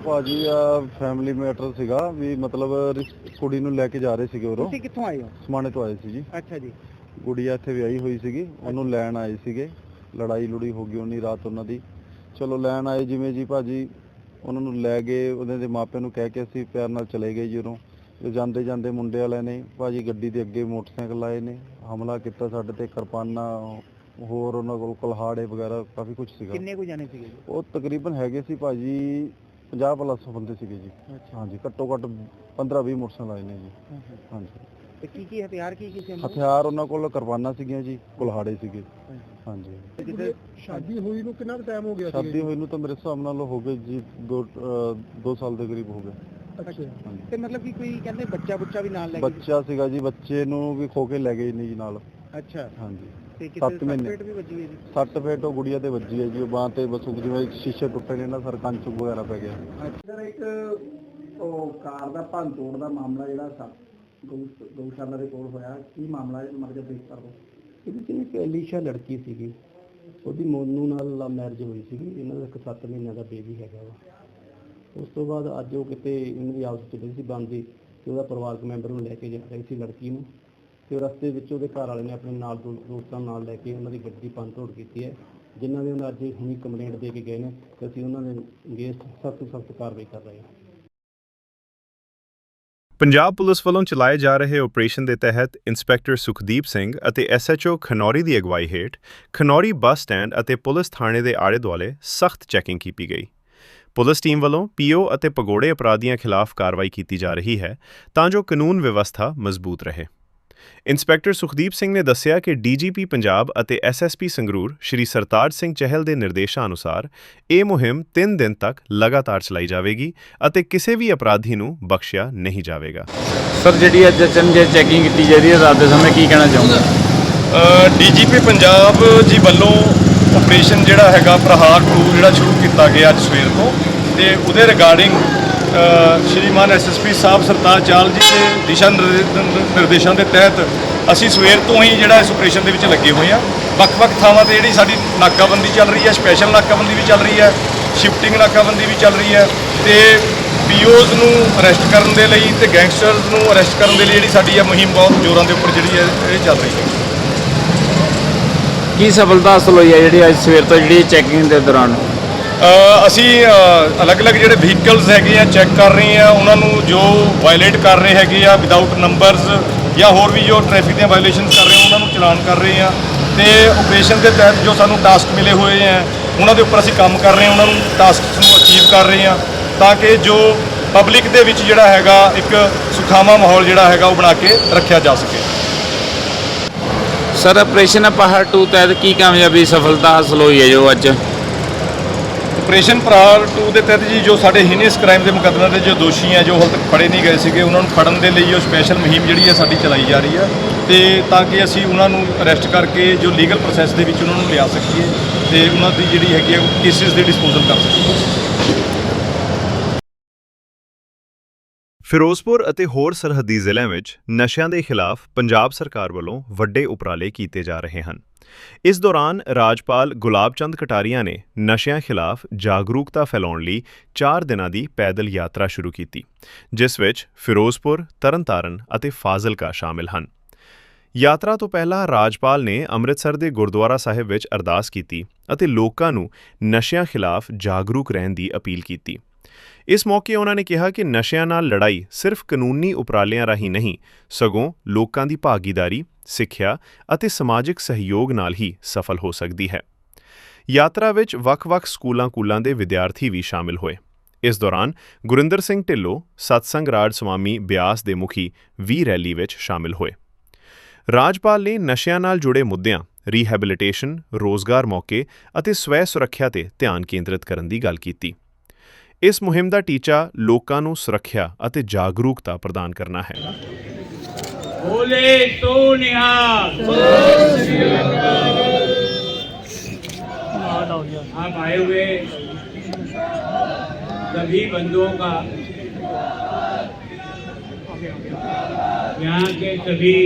ਭਾਜੀ ਆ ਫੈਮਿਲੀ ਮੈਟਰ ਸੀਗਾ ਵੀ ਮਤਲਬ ਰਿਸ- ਕੁੜੀ ਨੂੰ ਲੈ ਕੇ ਜਾ ਰਹੇ ਸੀਗੇ ਉਰੋਂ। ਤੁਸੀਂ ਕਿੱਥੋਂ ਆਏ ਹੋ? ਸਮਾਣੇ ਤੋਂ ਆਏ ਸੀ ਜੀ। ਅੱਛਾ ਜੀ। ਗੁੜੀਆ ਇੱਥੇ ਵਿਆਹੀ ਹੋਈ ਸੀਗੀ ਉਹਨੂੰ ਲੈਣ ਆਏ ਸੀਗੇ। ਲੜਾਈ ਲੁੜੀ ਹੋ ਗਈ ਉਹਨੀ ਰਾਤ ਉਹਨਾਂ ਦੀ। ਚਲੋ ਲੈਣ ਆਏ ਜਿਵੇਂ ਜੀ ਭਾਜੀ ਉਹਨਾਂ ਨੂੰ ਲੈ ਗਏ ਉਹਦੇ ਦੇ ਮਾਪਿਆਂ ਨੂੰ ਕਹਿ ਕੇ ਅਸੀਂ ਪਿਆਰ ਨਾਲ ਚਲੇ ਗਏ ਜੀ ਉਰੋਂ। ਤੇ ਜਾਂਦੇ ਜਾਂਦੇ ਮੁੰਡੇ ਵਾਲਿਆਂ ਨੇ ਭਾਜੀ ਗੱਡੀ ਦੇ ਅੱਗੇ ਮੋਟਰਸਾਈਕਲ ਆਏ ਨੇ ਹਮਲਾ ਕੀਤਾ ਸਾਡੇ ਤੇ ਕਿਰਪਾਨਾਂ ਹੋਰ ਉਹਨਾਂ ਕੋਲ ਕੁਲਹਾੜੇ ਵਗੈਰਾ ਕਾਫੀ ਕੁਝ ਸੀਗਾ। ਕਿੰਨੇ ਕੁ ਜਾਣੇ ਸੀਗੇ ਉਹ ਤਕਰੀਬਨ ਹੈਗੇ ਸੀ ਭਾਜੀ 50 ਪਲੱਸ ਬੰਦੇ ਸੀਗੇ ਜੀ। ਹਾਂਜੀ ਘੱਟੋ ਘੱਟ 15 20 ਮੋਟਰਸਾਈਕਲ ਆਏ ਨੇ ਜੀ। ਹਾਂਜੀ। ਤੇ ਕੀ ਕੀ ਹਥਿਆਰ ਕੀ ਕੀ ਸੀ ਹਥਿਆਰ ਉਹਨਾਂ ਕੋਲ ਕਿਰਪਾਨਾਂ ਸੀਗੀਆਂ ਜੀ ਕੁਲਹਾੜੇ ਸੀਗੇ। ਹਾਂਜੀ। ਜਿੱਥੇ ਸ਼ਾਦੀ ਹੋਈ ਨੂੰ ਕਿੰਨਾ ਟਾਈਮ ਹੋ ਗਿਆ ਸ਼ਾਦੀ ਹੋਈ ਨੂੰ ਤਾਂ ਮੇਰੇ ਹਿਸਾਬ ਨਾਲ ਹੋ ਗਏ ਜੀ 2 2 ਸਾਲ ਦੇ ਕਰੀਬ ਹੋ ਗਏ। ਤੇ ਮਤਲਬ ਕਿ ਕੋਈ ਕਹਿੰਦੇ ਬੱਚਾ ਬੁੱਚਾ ਵੀ ਨਾਲ ਲੈ ਕੇ ਬੱਚਾ ਸੀਗਾ ਜੀ ਬੱਚੇ ਨੂੰ ਵੀ ਖੋ ਕੇ ਲੈ ਗਏ ਨਹੀਂ ਜੀ ਨਾਲ। ਅੱਛਾ। ਹਾਂਜੀ। ਤੇ ਸੱਤ ਮਹੀਨੇ। ਸਰਟੀਫਿਕੇਟ ਵੀ ਵੱਜੀ ਹੋਈ ਜੀ ਸੱਟ ਫੇਟ ਉਹ ਗੁੜੀਆ ਤੇ ਵੱਜੀ ਹੈ ਜੀ ਉਹ ਬਾਂਹ ਤੇ ਬਸ ਉਹ ਜਿਵੇਂ ਸ਼ੀਸ਼ੇ ਟੁੱਟੇ ਨੇ ਨਾ ਸਰ ਕੰਚ ਵਗੈਰਾ ਪੈ ਗਿਆ। ਸਰ ਇੱਕ ਉਹ ਕਾਰ ਦਾ ਭੰਨ ਤੋੜ ਦਾ ਮਾਮਲਾ ਜਿਹੜਾ ਗਊ ਗਊਸ਼ਾਲਾ ਦੇ ਕੋਲ ਹੋਇਆ ਕੀ ਮਾਮਲਾ ਹੈ? ਮਰਜ਼ੀ ਬਰੀਫ ਕਰ ਦਿਓ ਇਹਦੀ ਜਿਹੜੀ ਇੱਕ ਅਲੀਸ਼ਾ ਲੜਕੀ ਸੀਗੀ। ਉਹਦੀ ਮੋਨੂ ਨਾਲ ਲਵ ਮੈਰਿਜ ਹੋਈ ਸੀਗੀ। ਇਹਨਾਂ ਦਾ ਇੱਕ 7 ਮਹੀਨਿਆਂ ਦਾ ਬੇਬੀ ਹੈਗਾ ਵਾ। ਉਸ ਤੋਂ ਬਾਅਦ ਅੱਜ ਉਹ ਕਿਤੇ ਇਹਨਾਂ ਦੀ ਆਪਸ ਵਿੱਚ ਸੀ ਬਣਦੀ ਤੇ ਉਹਦਾ ਪਰਿਵਾਰਕ ਮੈਂਬਰ ਨੂੰ ਲੈ ਕੇ ਜਾ ਰਹੀ ਸੀ ਲੜਕੀ ਨੂੰ। ਤੇ ਰਸਤੇ ਵਿੱਚ ਉਹਦੇ ਘਰ ਵਾਲੇ ਨੇ ਆਪਣੇ ਨਾਲ ਦੋ ਦੋਸਤਾਂ ਨਾਲ ਲੈ ਕੇ ਉਹਨਾਂ ਦੀ ਗੱਡੀ ਪੰਨ ਤੋੜ ਕੀਤੀ ਹੈ, ਜਿਨ੍ਹਾਂ ਦੇ ਉਹਨਾਂ ਅੱਜ ਹੁਣੀ ਕੰਪਲੇਂਟ ਦੇ ਕੇ ਗਏ ਨੇ ਤੇ ਅਸੀਂ ਉਹਨਾਂ ਦੇ ਅਗੇਂਸਟ ਸਖਤ ਸਖਤ ਕਾਰਵਾਈ ਕਰ ਰਹੇ ਹਾਂ। ਪੰਜਾਬ ਪੁਲਿਸ ਵੱਲੋਂ ਚਲਾਏ ਜਾ ਰਹੇ ਆਪਰੇਸ਼ਨ ਦੇ ਤਹਿਤ ਇੰਸਪੈਕਟਰ ਸੁਖਦੀਪ ਸਿੰਘ ਅਤੇ ਐਸਐਚਓ ਖਨੌਰੀ ਦੀ ਅਗਵਾਈ ਹੇਠ ਖਨੌਰੀ ਬੱਸ ਸਟੈਂਡ ਅਤੇ ਪੁਲਿਸ ਥਾਣੇ ਦੇ ਆਲੇ-ਦੁਆਲੇ ਸਖਤ ਚੈਕਿੰਗ ਕੀਤੀ ਗਈ। ਪੁਲਿਸ ਟੀਮ ਵੱਲੋਂ ਪੀਓ ਅਤੇ ਪਗੋੜੇ ਅਪਰਾਧੀਆਂ ਖਿਲਾਫ ਕਾਰਵਾਈ ਕੀਤੀ ਜਾ ਰਹੀ ਹੈ ਤਾਂ ਜੋ ਕਾਨੂੰਨ ਵਿਵਸਥਾ ਮਜ਼ਬੂਤ ਰਹੇ। ਇੰਸਪੈਕਟਰ ਸੁਖਦੀਪ ਸਿੰਘ ਨੇ ਦੱਸਿਆ ਕਿ ਡੀਜੀਪੀ ਪੰਜਾਬ ਅਤੇ ਐਸਐਸਪੀ ਸੰਗਰੂਰ ਸ਼੍ਰੀ ਸਰਤਾਜ ਸਿੰਘ ਚਹਿਲ ਦੇ ਨਿਰਦੇਸ਼ਾਂ ਅਨੁਸਾਰ ਇਹ ਮੁਹਿੰਮ 3 ਦਿਨ ਤੱਕ ਲਗਾਤਾਰ ਚਲਾਈ ਜਾਵੇਗੀ ਅਤੇ ਕਿਸੇ ਵੀ ਅਪਰਾਧੀ ਨੂੰ ਬਖਸ਼ਿਆ ਨਹੀਂ ਜਾਵੇਗਾ। ਸਰ ਜਿਹੜੀ ਅੱਜ ਚੰਗੇ ਚੈਕਿੰਗ ਕੀਤੀ ਜਾ ਰਹੀ ਹੈ ਰਾਤ ਦੇ ਸਮੇਂ ਕੀ ਕਹਿਣਾ ਚਾਹੁੰਦਾ ਡੀਜੀਪੀ ਪੰਜਾਬ ਜੀ ਵੱਲੋਂ ਆਪਰੇਸ਼ਨ ਜਿਹੜਾ ਹੈਗਾ ਪ੍ਰਹਾਰ 2 ਜਿਹੜਾ ਸ਼ੁਰੂ ਕੀਤਾ ਗਿਆ ਅੱਜ ਸਵੇਰ ਤੋਂ ਤੇ ਉਹਦੇ ਰਿਗਾਰਡਿੰਗ ਸ਼੍ਰੀਮਾਨ ਐਸਐਸਪੀ ਸਾਹਿਬ ਸਰਤਾਜ ਚਾਲ ਜੀ ਦੇ ਦਿਸ਼ਾ ਨਿਰਦੇ- ਨਿਰਦੇਸ਼ਾਂ ਦੇ ਤਹਿਤ ਅਸੀਂ ਸਵੇਰ ਤੋਂ ਹੀ ਜਿਹੜਾ ਇਸ ਆਪਰੇਸ਼ਨ ਦੇ ਵਿੱਚ ਲੱਗੇ ਹੋਏ ਆ ਵੱਖ-ਵੱਖ ਥਾਵਾਂ ਤੇ ਜਿਹੜੀ ਸਾਡੀ ਨਾਕਾਬੰਦੀ ਚੱਲ ਰਹੀ ਹੈ ਸਪੈਸ਼ਲ ਨਾਕਾਬੰਦੀ ਵੀ ਚੱਲ ਰਹੀ ਹੈ ਸ਼ਿਫਟਿੰਗ ਨਾਕਾਬੰਦੀ ਵੀ ਚੱਲ ਰਹੀ ਹੈ ਤੇ ਪੀਓਜ਼ ਨੂੰ ਅਰੈਸਟ ਕਰਨ ਦੇ ਲਈ ਤੇ ਗੈਂਗਸਟਰਸ ਨੂੰ ਅਰੈਸਟ ਕਰਨ ਦੇ ਲਈ ਜਿਹੜੀ ਸਾਡੀ ਇਹ ਮੁਹਿੰਮ ਬਹੁਤ ਜ਼ੋਰਾਂ ਦੇ ਉੱਪਰ ਜਿਹੜੀ ਹੈ, ਇਹ ਚੱਲ ਰਹੀ ਹੈ। ਕੀ ਸਫਲਤਾ ਹਾਸਲ ਹੋਈ ਹੈ ਜਿਹੜੀ ਅੱਜ ਸਵੇਰ ਤੋਂ ਜਿਹੜੀ ਚੈਕਿੰਗ ਦੇ ਦੌਰਾਨ? ਅਸੀਂ ਅਲੱਗ-ਅਲੱਗ ਜਿਹੜੇ ਵਹੀਕਲਸ ਹੈਗੇ ਆ ਚੈੱਕ ਕਰ ਰਹੇ ਆ, ਉਹਨਾਂ ਨੂੰ ਜੋ ਵਾਇਲੇਟ ਕਰ ਰਹੇ ਹੈਗੇ ਆ ਵਿਦਆਊਟ ਨੰਬਰਸ ਜਾਂ ਹੋਰ ਵੀ ਜੋ ਟ੍ਰੈਫਿਕ ਦੀਆਂ ਵਾਇਲੇਸ਼ਨਸ ਕਰ ਰਹੇ ਉਹਨਾਂ ਨੂੰ ਚਲਾਨ ਕਰ ਰਹੇ ਆ। ਤੇ ਆਪਰੇਸ਼ਨ ਦੇ ਤਹਿਤ ਜੋ ਸਾਨੂੰ ਟਾਸਕ ਮਿਲੇ ਹੋਏ ਆ, ਉਹਨਾਂ ਦੇ ਉੱਪਰ ਅਸੀਂ ਕੰਮ ਕਰ ਰਹੇ ਆ, ਉਹਨਾਂ ਨੂੰ ਟਾਸਕਸ ਨੂੰ ਅਚੀਵ ਕਰ ਰਹੇ ਆ, ਤਾਂ ਕਿ ਜੋ ਪਬਲਿਕ ਦੇ ਵਿੱਚ ਜਿਹੜਾ ਹੈਗਾ, ਇੱਕ ਸੁਖਾਵਾਂ ਮਾਹੌਲ ਜਿਹੜਾ ਹੈਗਾ, ਉਹ ਬਣਾ ਕੇ ਰੱਖਿਆ ਜਾ ਸਕੇ। ਸਰ ਆਪਰੇਸ਼ਨ ਪਹਾੜ 2 ਤਹਿਤ ਕੀ ਕਾਮਯਾਬੀ, ਸਫਲਤਾ ਹਾਸਲ ਹੋਈ ਹੈ ਜੋ ਅੱਜ? ਆਪਰੇਸ਼ਨ ਪ੍ਰਹਾਰ 2 ਦੇ ਤਹਿਤ ਜੀ, ਜੋ ਸਾਡੇ ਹੀਨੀਅਸ ਕ੍ਰਾਈਮ ਦੇ ਮੁਕੱਦਮੇ ਦੇ ਜੋ ਦੋਸ਼ੀ ਆ, ਜੋ ਹਾਲ ਤੱਕ ਫੜੇ ਨਹੀਂ ਗਏ ਸੀਗੇ, ਉਹਨਾਂ ਨੂੰ ਫੜਨ ਦੇ ਲਈ ਉਹ ਸਪੈਸ਼ਲ ਮੁਹਿੰਮ ਜਿਹੜੀ ਹੈ ਸਾਡੀ ਚਲਾਈ ਜਾ ਰਹੀ ਹੈ ਤੇ ਤਾਂ ਕਿ ਅਸੀਂ ਉਹਨਾਂ ਨੂੰ ਅਰੈਸਟ ਕਰਕੇ ਜੋ ਲੀਗਲ ਪ੍ਰੋਸੈਸ ਦੇ ਵਿੱਚ ਉਹਨਾਂ ਨੂੰ ਲਿਆ ਸਕੀਏ ਤੇ ਉਹਨਾਂ ਦੀ ਜਿਹੜੀ ਹੈਗੀ ਹੈ ਕੇਸਿਸ ਦੀ ਡਿਸਪੋਜ਼ਲ ਕਰ ਸਕੀਏ। ਫਿਰੋਜ਼ਪੁਰ ਅਤੇ ਹੋਰ ਸਰਹੱਦੀ ਜ਼ਿਲ੍ਹਿਆਂ ਵਿੱਚ ਨਸ਼ਿਆਂ ਦੇ ਖਿਲਾਫ ਪੰਜਾਬ ਸਰਕਾਰ ਵੱਲੋਂ ਵੱਡੇ ਉਪਰਾਲੇ ਕੀਤੇ ਜਾ ਰਹੇ ਹਨ। ਇਸ ਦੌਰਾਨ ਰਾਜਪਾਲ ਗੁਲਾਬ ਚੰਦ ਕਟਾਰੀਆ ਨੇ ਨਸ਼ਿਆਂ ਖਿਲਾਫ ਜਾਗਰੂਕਤਾ ਫੈਲਾਉਣ ਲਈ 4 ਦਿਨਾਂ ਦੀ ਪੈਦਲ ਯਾਤਰਾ ਸ਼ੁਰੂ ਕੀਤੀ, ਜਿਸ ਵਿੱਚ ਫਿਰੋਜ਼ਪੁਰ, ਤਰਨਤਾਰਨ ਅਤੇ ਫਾਜ਼ਿਲਕਾ ਸ਼ਾਮਿਲ ਹਨ। ਯਾਤਰਾ ਤੋਂ ਪਹਿਲਾਂ ਰਾਜਪਾਲ ਨੇ ਅੰਮ੍ਰਿਤਸਰ ਦੇ ਗੁਰਦੁਆਰਾ ਸਾਹਿਬ ਵਿੱਚ ਅਰਦਾਸ ਕੀਤੀ ਅਤੇ ਲੋਕਾਂ ਨੂੰ ਨਸ਼ਿਆਂ ਖਿਲਾਫ ਜਾਗਰੂਕ ਰਹਿਣ ਦੀ ਅਪੀਲ ਕੀਤੀ। ਇਸ ਮੌਕੇ ਉਹਨਾਂ ਨੇ ਕਿਹਾ ਕਿ ਨਸ਼ਿਆਂ ਨਾਲ ਲੜਾਈ ਸਿਰਫ ਕਾਨੂੰਨੀ ਉਪਰਾਲਿਆਂ ਰਾਹੀਂ ਨਹੀਂ, ਸਗੋਂ ਲੋਕਾਂ ਦੀ ਭਾਗੀਦਾਰੀ ਸਿੱਖਿਆ ਅਤੇ ਸਮਾਜਿਕ ਸਹਿਯੋਗ ਨਾਲ ਹੀ ਸਫਲ ਹੋ ਸਕਦੀ ਹੈ। ਯਾਤਰਾ ਵਿੱਚ ਵੱਖ-ਵੱਖ ਸਕੂਲਾਂ-ਕੂਲਾਂ ਦੇ ਵਿਦਿਆਰਥੀ ਵੀ ਸ਼ਾਮਿਲ ਹੋਏ। ਇਸ ਦੌਰਾਨ ਗੁਰਿੰਦਰ ਸਿੰਘ ਢਿੱਲੋਂ, ਸਤਸੰਗ ਰਾਜ ਸੁਆਮੀ ਬਿਆਸ ਦੇ ਮੁਖੀ ਵੀ ਰੈਲੀ ਵਿੱਚ ਸ਼ਾਮਿਲ ਹੋਏ। ਰਾਜਪਾਲ ਨੇ ਨਸ਼ਿਆਂ ਨਾਲ ਜੁੜੇ ਮੁੱਦਿਆਂ ਰੀਹੈਬਿਲਿਟੇਸ਼ਨ ਰੋਜ਼ਗਾਰ ਮੌਕੇ ਅਤੇ ਸਵੈ ਸੁਰੱਖਿਆ ਤੇ ਧਿਆਨ ਕੇਂਦਰਿਤ ਕਰਨ ਦੀ ਗੱਲ ਕੀਤੀ। ਇਸ ਮੁਹਿੰਮ ਦਾ ਟੀਚਾ ਲੋਕਾਂ ਨੂੰ ਸੁਰੱਖਿਆ ਅਤੇ ਜਾਗਰੂਕਤਾ ਪ੍ਰਦਾਨ ਕਰਨਾ ਹੈ। बोले तो निहाल। आप आए हुए सभी बंधुओं का यहाँ के सभी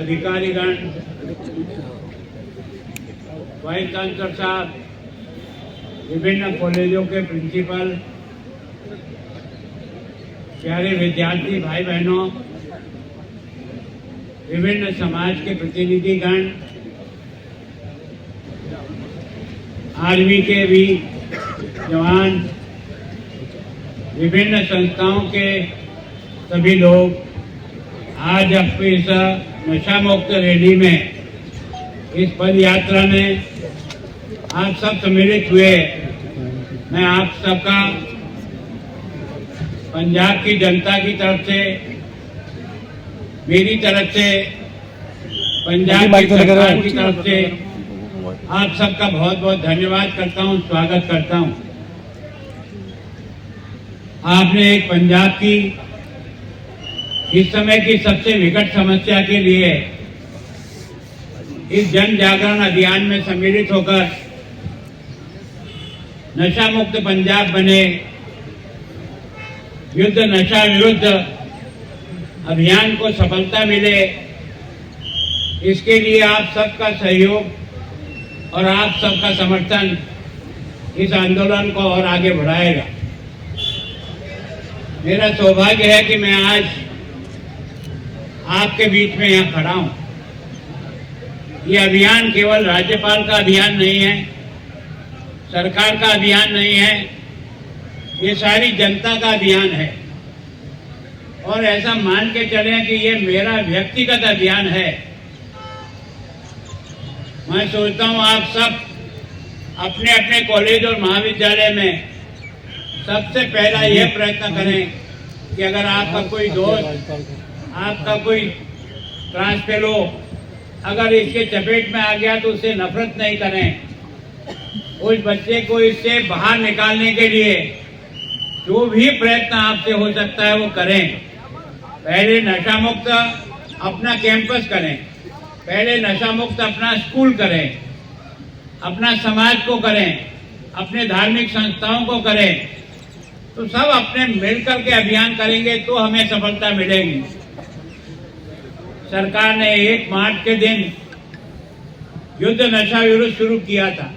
अधिकारीगण वाइस चांसलर साहब विभिन्न कॉलेजों के प्रिंसिपल प्यारे विद्यार्थी भाई बहनों विभिन्न समाज के प्रतिनिधिगण, आर्मी के भी जवान, विभिन्न संस्थाओं के सभी लोग, आज अब इस नशा मुक्त रैली में, इस पद यात्रा में आप सब सम्मिलित हुए। मैं आप सबका पंजाब की जनता की तरफ़ से मेरी तरफ़ से पंजाब की सरकार की तरफ़ से आप सबका बहुत बहुत धन्यवाद करता हूँ स्वागत करता हूँ। आपने एक पंजाब की इस समय की सबसे विकट समस्या के लिए इस जन जागरण अभियान में सम्मिलित होकर नशा मुक्त पंजाब बने। युद्ध, नशा विरुद्ध अभियान को सफलता मिले। इसके लिए आप सबका सहयोग और आप सबका समर्थन इस आंदोलन को और आगे बढ़ाएगा। मेरा सौभाग्य है कि मैं आज आपके बीच में यहाँ खड़ा हूँ। ये अभियान केवल राज्यपाल का अभियान नहीं है, सरकार का अभियान नहीं है ये सारी जनता का अभियान है। और ऐसा मान के चले कि ये मेरा व्यक्तिगत अभियान है। मैं सोचता हूँ आप सब अपने अपने कॉलेज और महाविद्यालय में सबसे पहला यह प्रयत्न करें कि अगर आपका कोई दोस्त, आपका कोई ट्रांस फेलो अगर इसके चपेट में आ गया तो उससे नफरत नहीं करें। उस बच्चे को इससे बाहर निकालने के लिए जो भी प्रयत्न आपसे हो सकता है वो करें। पहले नशा मुक्त अपना कैंपस करें। पहले नशा मुक्त अपना स्कूल करें। अपना समाज को करें। अपने धार्मिक संस्थाओं को करें। तो सब अपने मिलकर के अभियान करेंगे तो हमें सफलता मिलेगी। सरकार ने एक मार्च के दिन युद्ध नशा विरुद्ध शुरू किया था।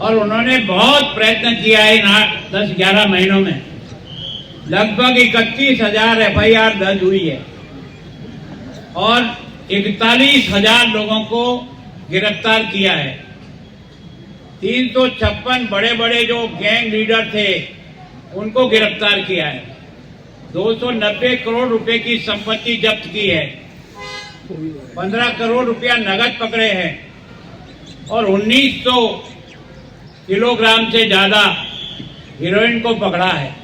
और उन्होंने बहुत प्रयत्न किया है आठ, दस, ग्यारह महीनों में। लगभग इकतीस हज़ार एफ़ दर्ज हुई है। और इकतालीस हज़ार लोगों को गिरफ़्तार किया है। तीन सौ छप्पन बड़े बड़े जो गैंग लीडर थे, उनको गिरफ़्तार किया है। 290 करोड़ रुपए की संपत्ति जब्त की है। 15 करोड़ रुपया नगद पकड़े हैं। और 1900 किलोग्राम से ज़्यादा हीरोइन को पकड़ा है।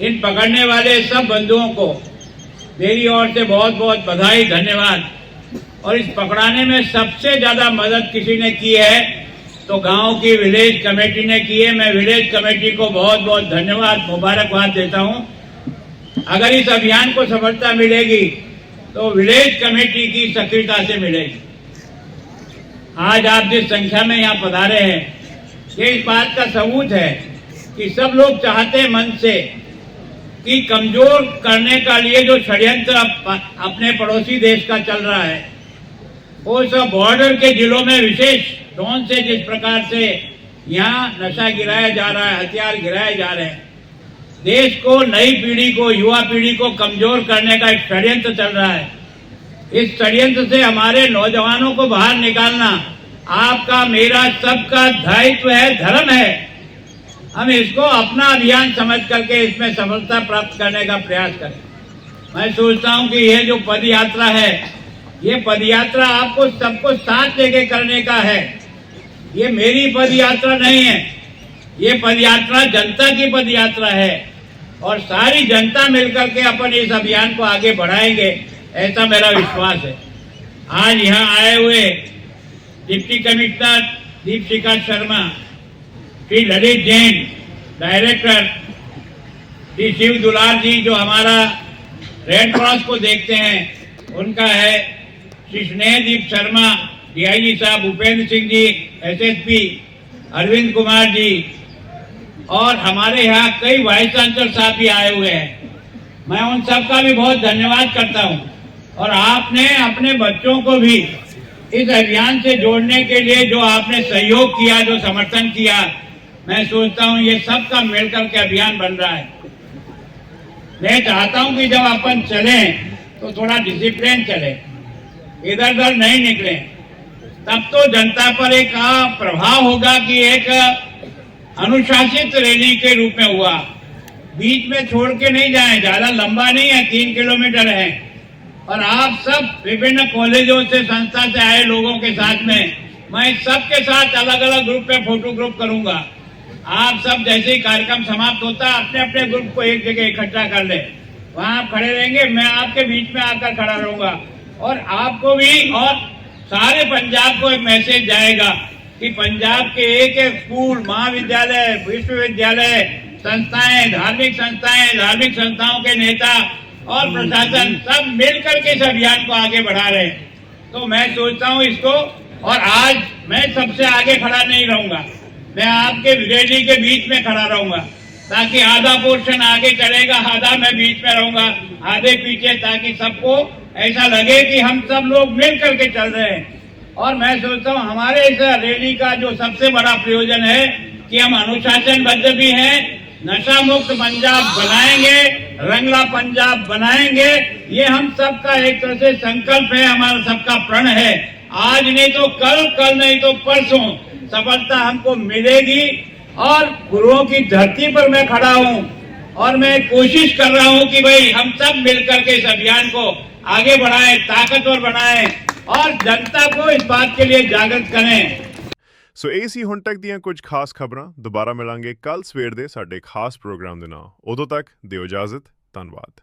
इन पकड़ने वाले सब बंधुओं को मेरी ओर से बहुत बहुत बधाई, धन्यवाद। और इस पकड़ाने में सबसे ज़्यादा मदद किसी ने की है तो गाँव की विलेज कमेटी ने की है। मैं विलेज कमेटी को बहुत बहुत धन्यवाद, मुबारकबाद देता हूँ। अगर इस अभियान को सफलता मिलेगी तो विलेज कमेटी की सक्रियता से मिलेगी। आज आप जिस संख्या में यहाँ पधारे हैं ये इस बात का सबूत है कि सब लोग चाहते हैं मन से कि कमज़ोर करने का लिए जो षड्यंत्र अपने पड़ोसी देश का चल रहा है, वो सब बॉर्डर के जिलों में विशेष ड्रोन से जिस प्रकार से यहाँ नशा गिराया जा रहा है, हथियार गिराए जा रहे हैं, देश को, नई पीढ़ी को, युवा पीढ़ी को कमज़ोर करने का एक षड्यंत्र चल रहा है। इस षड्यंत्र से हमारे नौजवानों को बाहर निकालना आपका, मेरा, सबका दायित्व है, धर्म है। हम इसको अपना अभियान समझ करके इसमें सफलता प्राप्त करने का प्रयास करें। मैं सोचता हूँ कि यह जो पद यात्रा है, ये पद यात्रा आपको सबको साथ लेके करने का है। ये मेरी पद यात्रा नहीं है। ये पद यात्रा जनता की पद यात्रा है। और सारी जनता मिलकर के अपन इस अभियान को आगे बढ़ाएँगे, ऐसा मेरा विश्वास है। आज यहाँ आए हुए deputy commissioner Deep Deepshikha Sharma, Shri Lalit Jain, director, Shri Shiv Dular ji, जो हमारा रेड क्रॉस को देखते हैं, उनका है श्री स्नेहदीप शर्मा डीआईजी साहब भूपेंद्र सिंह जी एसएसपी अरविंद कुमार जी, और हमारे यहाँ कई वाइस चांसलर साहब भी आए हुए हैं। मैं उन सबका भी बहुत धन्यवाद करता हूँ। और आपने अपने बच्चों को भी इस अभियान से जोड़ने के लिए जो आपने सहयोग किया, जो समर्थन किया, मैं सोचता हूँ ये सबका मिलकर के अभियान बन रहा है। मैं चाहता हूँ कि जब अपन चले तो थोड़ा डिसिप्लिन चले इधर उधर नहीं निकले। तब तो जनता पर एक प्रभाव होगा कि एक अनुशासित रैली के रूप में हुआ। बीच में छोड़ के नहीं जाए, ज़्यादा लंबा नहीं है, तीन किलोमीटर है। और आप सब विभिन्न कॉलेजों से, संस्था से आए लोगों के साथ में, मैं सबके साथ अलग अलग ग्रुप में फ़ोटो ग्रुप करूँगा। आप सब जैसे ही कार्यक्रम समाप्त होता है अपने अपने ग्रुप को एक जगह इकट्ठा कर ले। वहाँ आप खड़े रहेंगे, मैं आपके बीच में आकर खड़ा रहूँगा। और आपको भी, और सारे पंजाब को एक मैसेज जाएगा कि पंजाब के एक एक स्कूल महाविद्यालय, विश्वविद्यालय, संस्थाएँ, धार्मिक संस्थाएँ, धार्मिक संस्थाओं के नेता और प्रशासन सब मिलकर के इस अभियान को आगे बढ़ा रहे हैं। तो मैं सोचता हूँ इसको, और आज मैं सबसे आगे खड़ा नहीं रहूँगा। मैं आपके रैली के बीच में खड़ा रहूँगा, ताकि आधा पोर्शन आगे चलेगा, आधा मैं बीच में रहूँगा, आधे पीछे, ताकि सबको ऐसा लगे कि हम सब लोग मिल करके चल रहे हैं। और मैं सोचता हूँ हमारे इस रैली का जो सबसे बड़ा प्रयोजन है कि हम अनुशासनबद्ध भी हैं, नशा मुक्त पंजाब बनाएँगे रंगला पंजाब बनाएँगे, ये हम सबका एक तरह से संकल्प है, हमारा सबका प्रण है। आज नहीं तो कल कल नहीं तो परसों सफलता हमको मिलेगी और गुरुओं की धरती पर मैं खड़ा हूँ और मैं कोशिश कर रहा हूँ कि भाई हम सब मिलकर के इस अभियान को आगे बढ़ाएँ, ताकतवर बनाएँ और जनता को इस बात के लिए जागृत करें। ਸੋ ਇਹ ਸੀ ਹੁਣ ਤੱਕ ਦੀਆਂ ਕੁਝ ਖਾਸ ਖਬਰਾਂ। ਦੁਬਾਰਾ ਮਿਲਾਂਗੇ ਕੱਲ ਸਵੇਰ ਦੇ ਸਾਡੇ ਖਾਸ ਪ੍ਰੋਗਰਾਮ ਦੇ ਨਾਲ। ਉਦੋਂ ਤੱਕ ਦਿਓ ਇਜਾਜ਼ਤ। ਧੰਨਵਾਦ।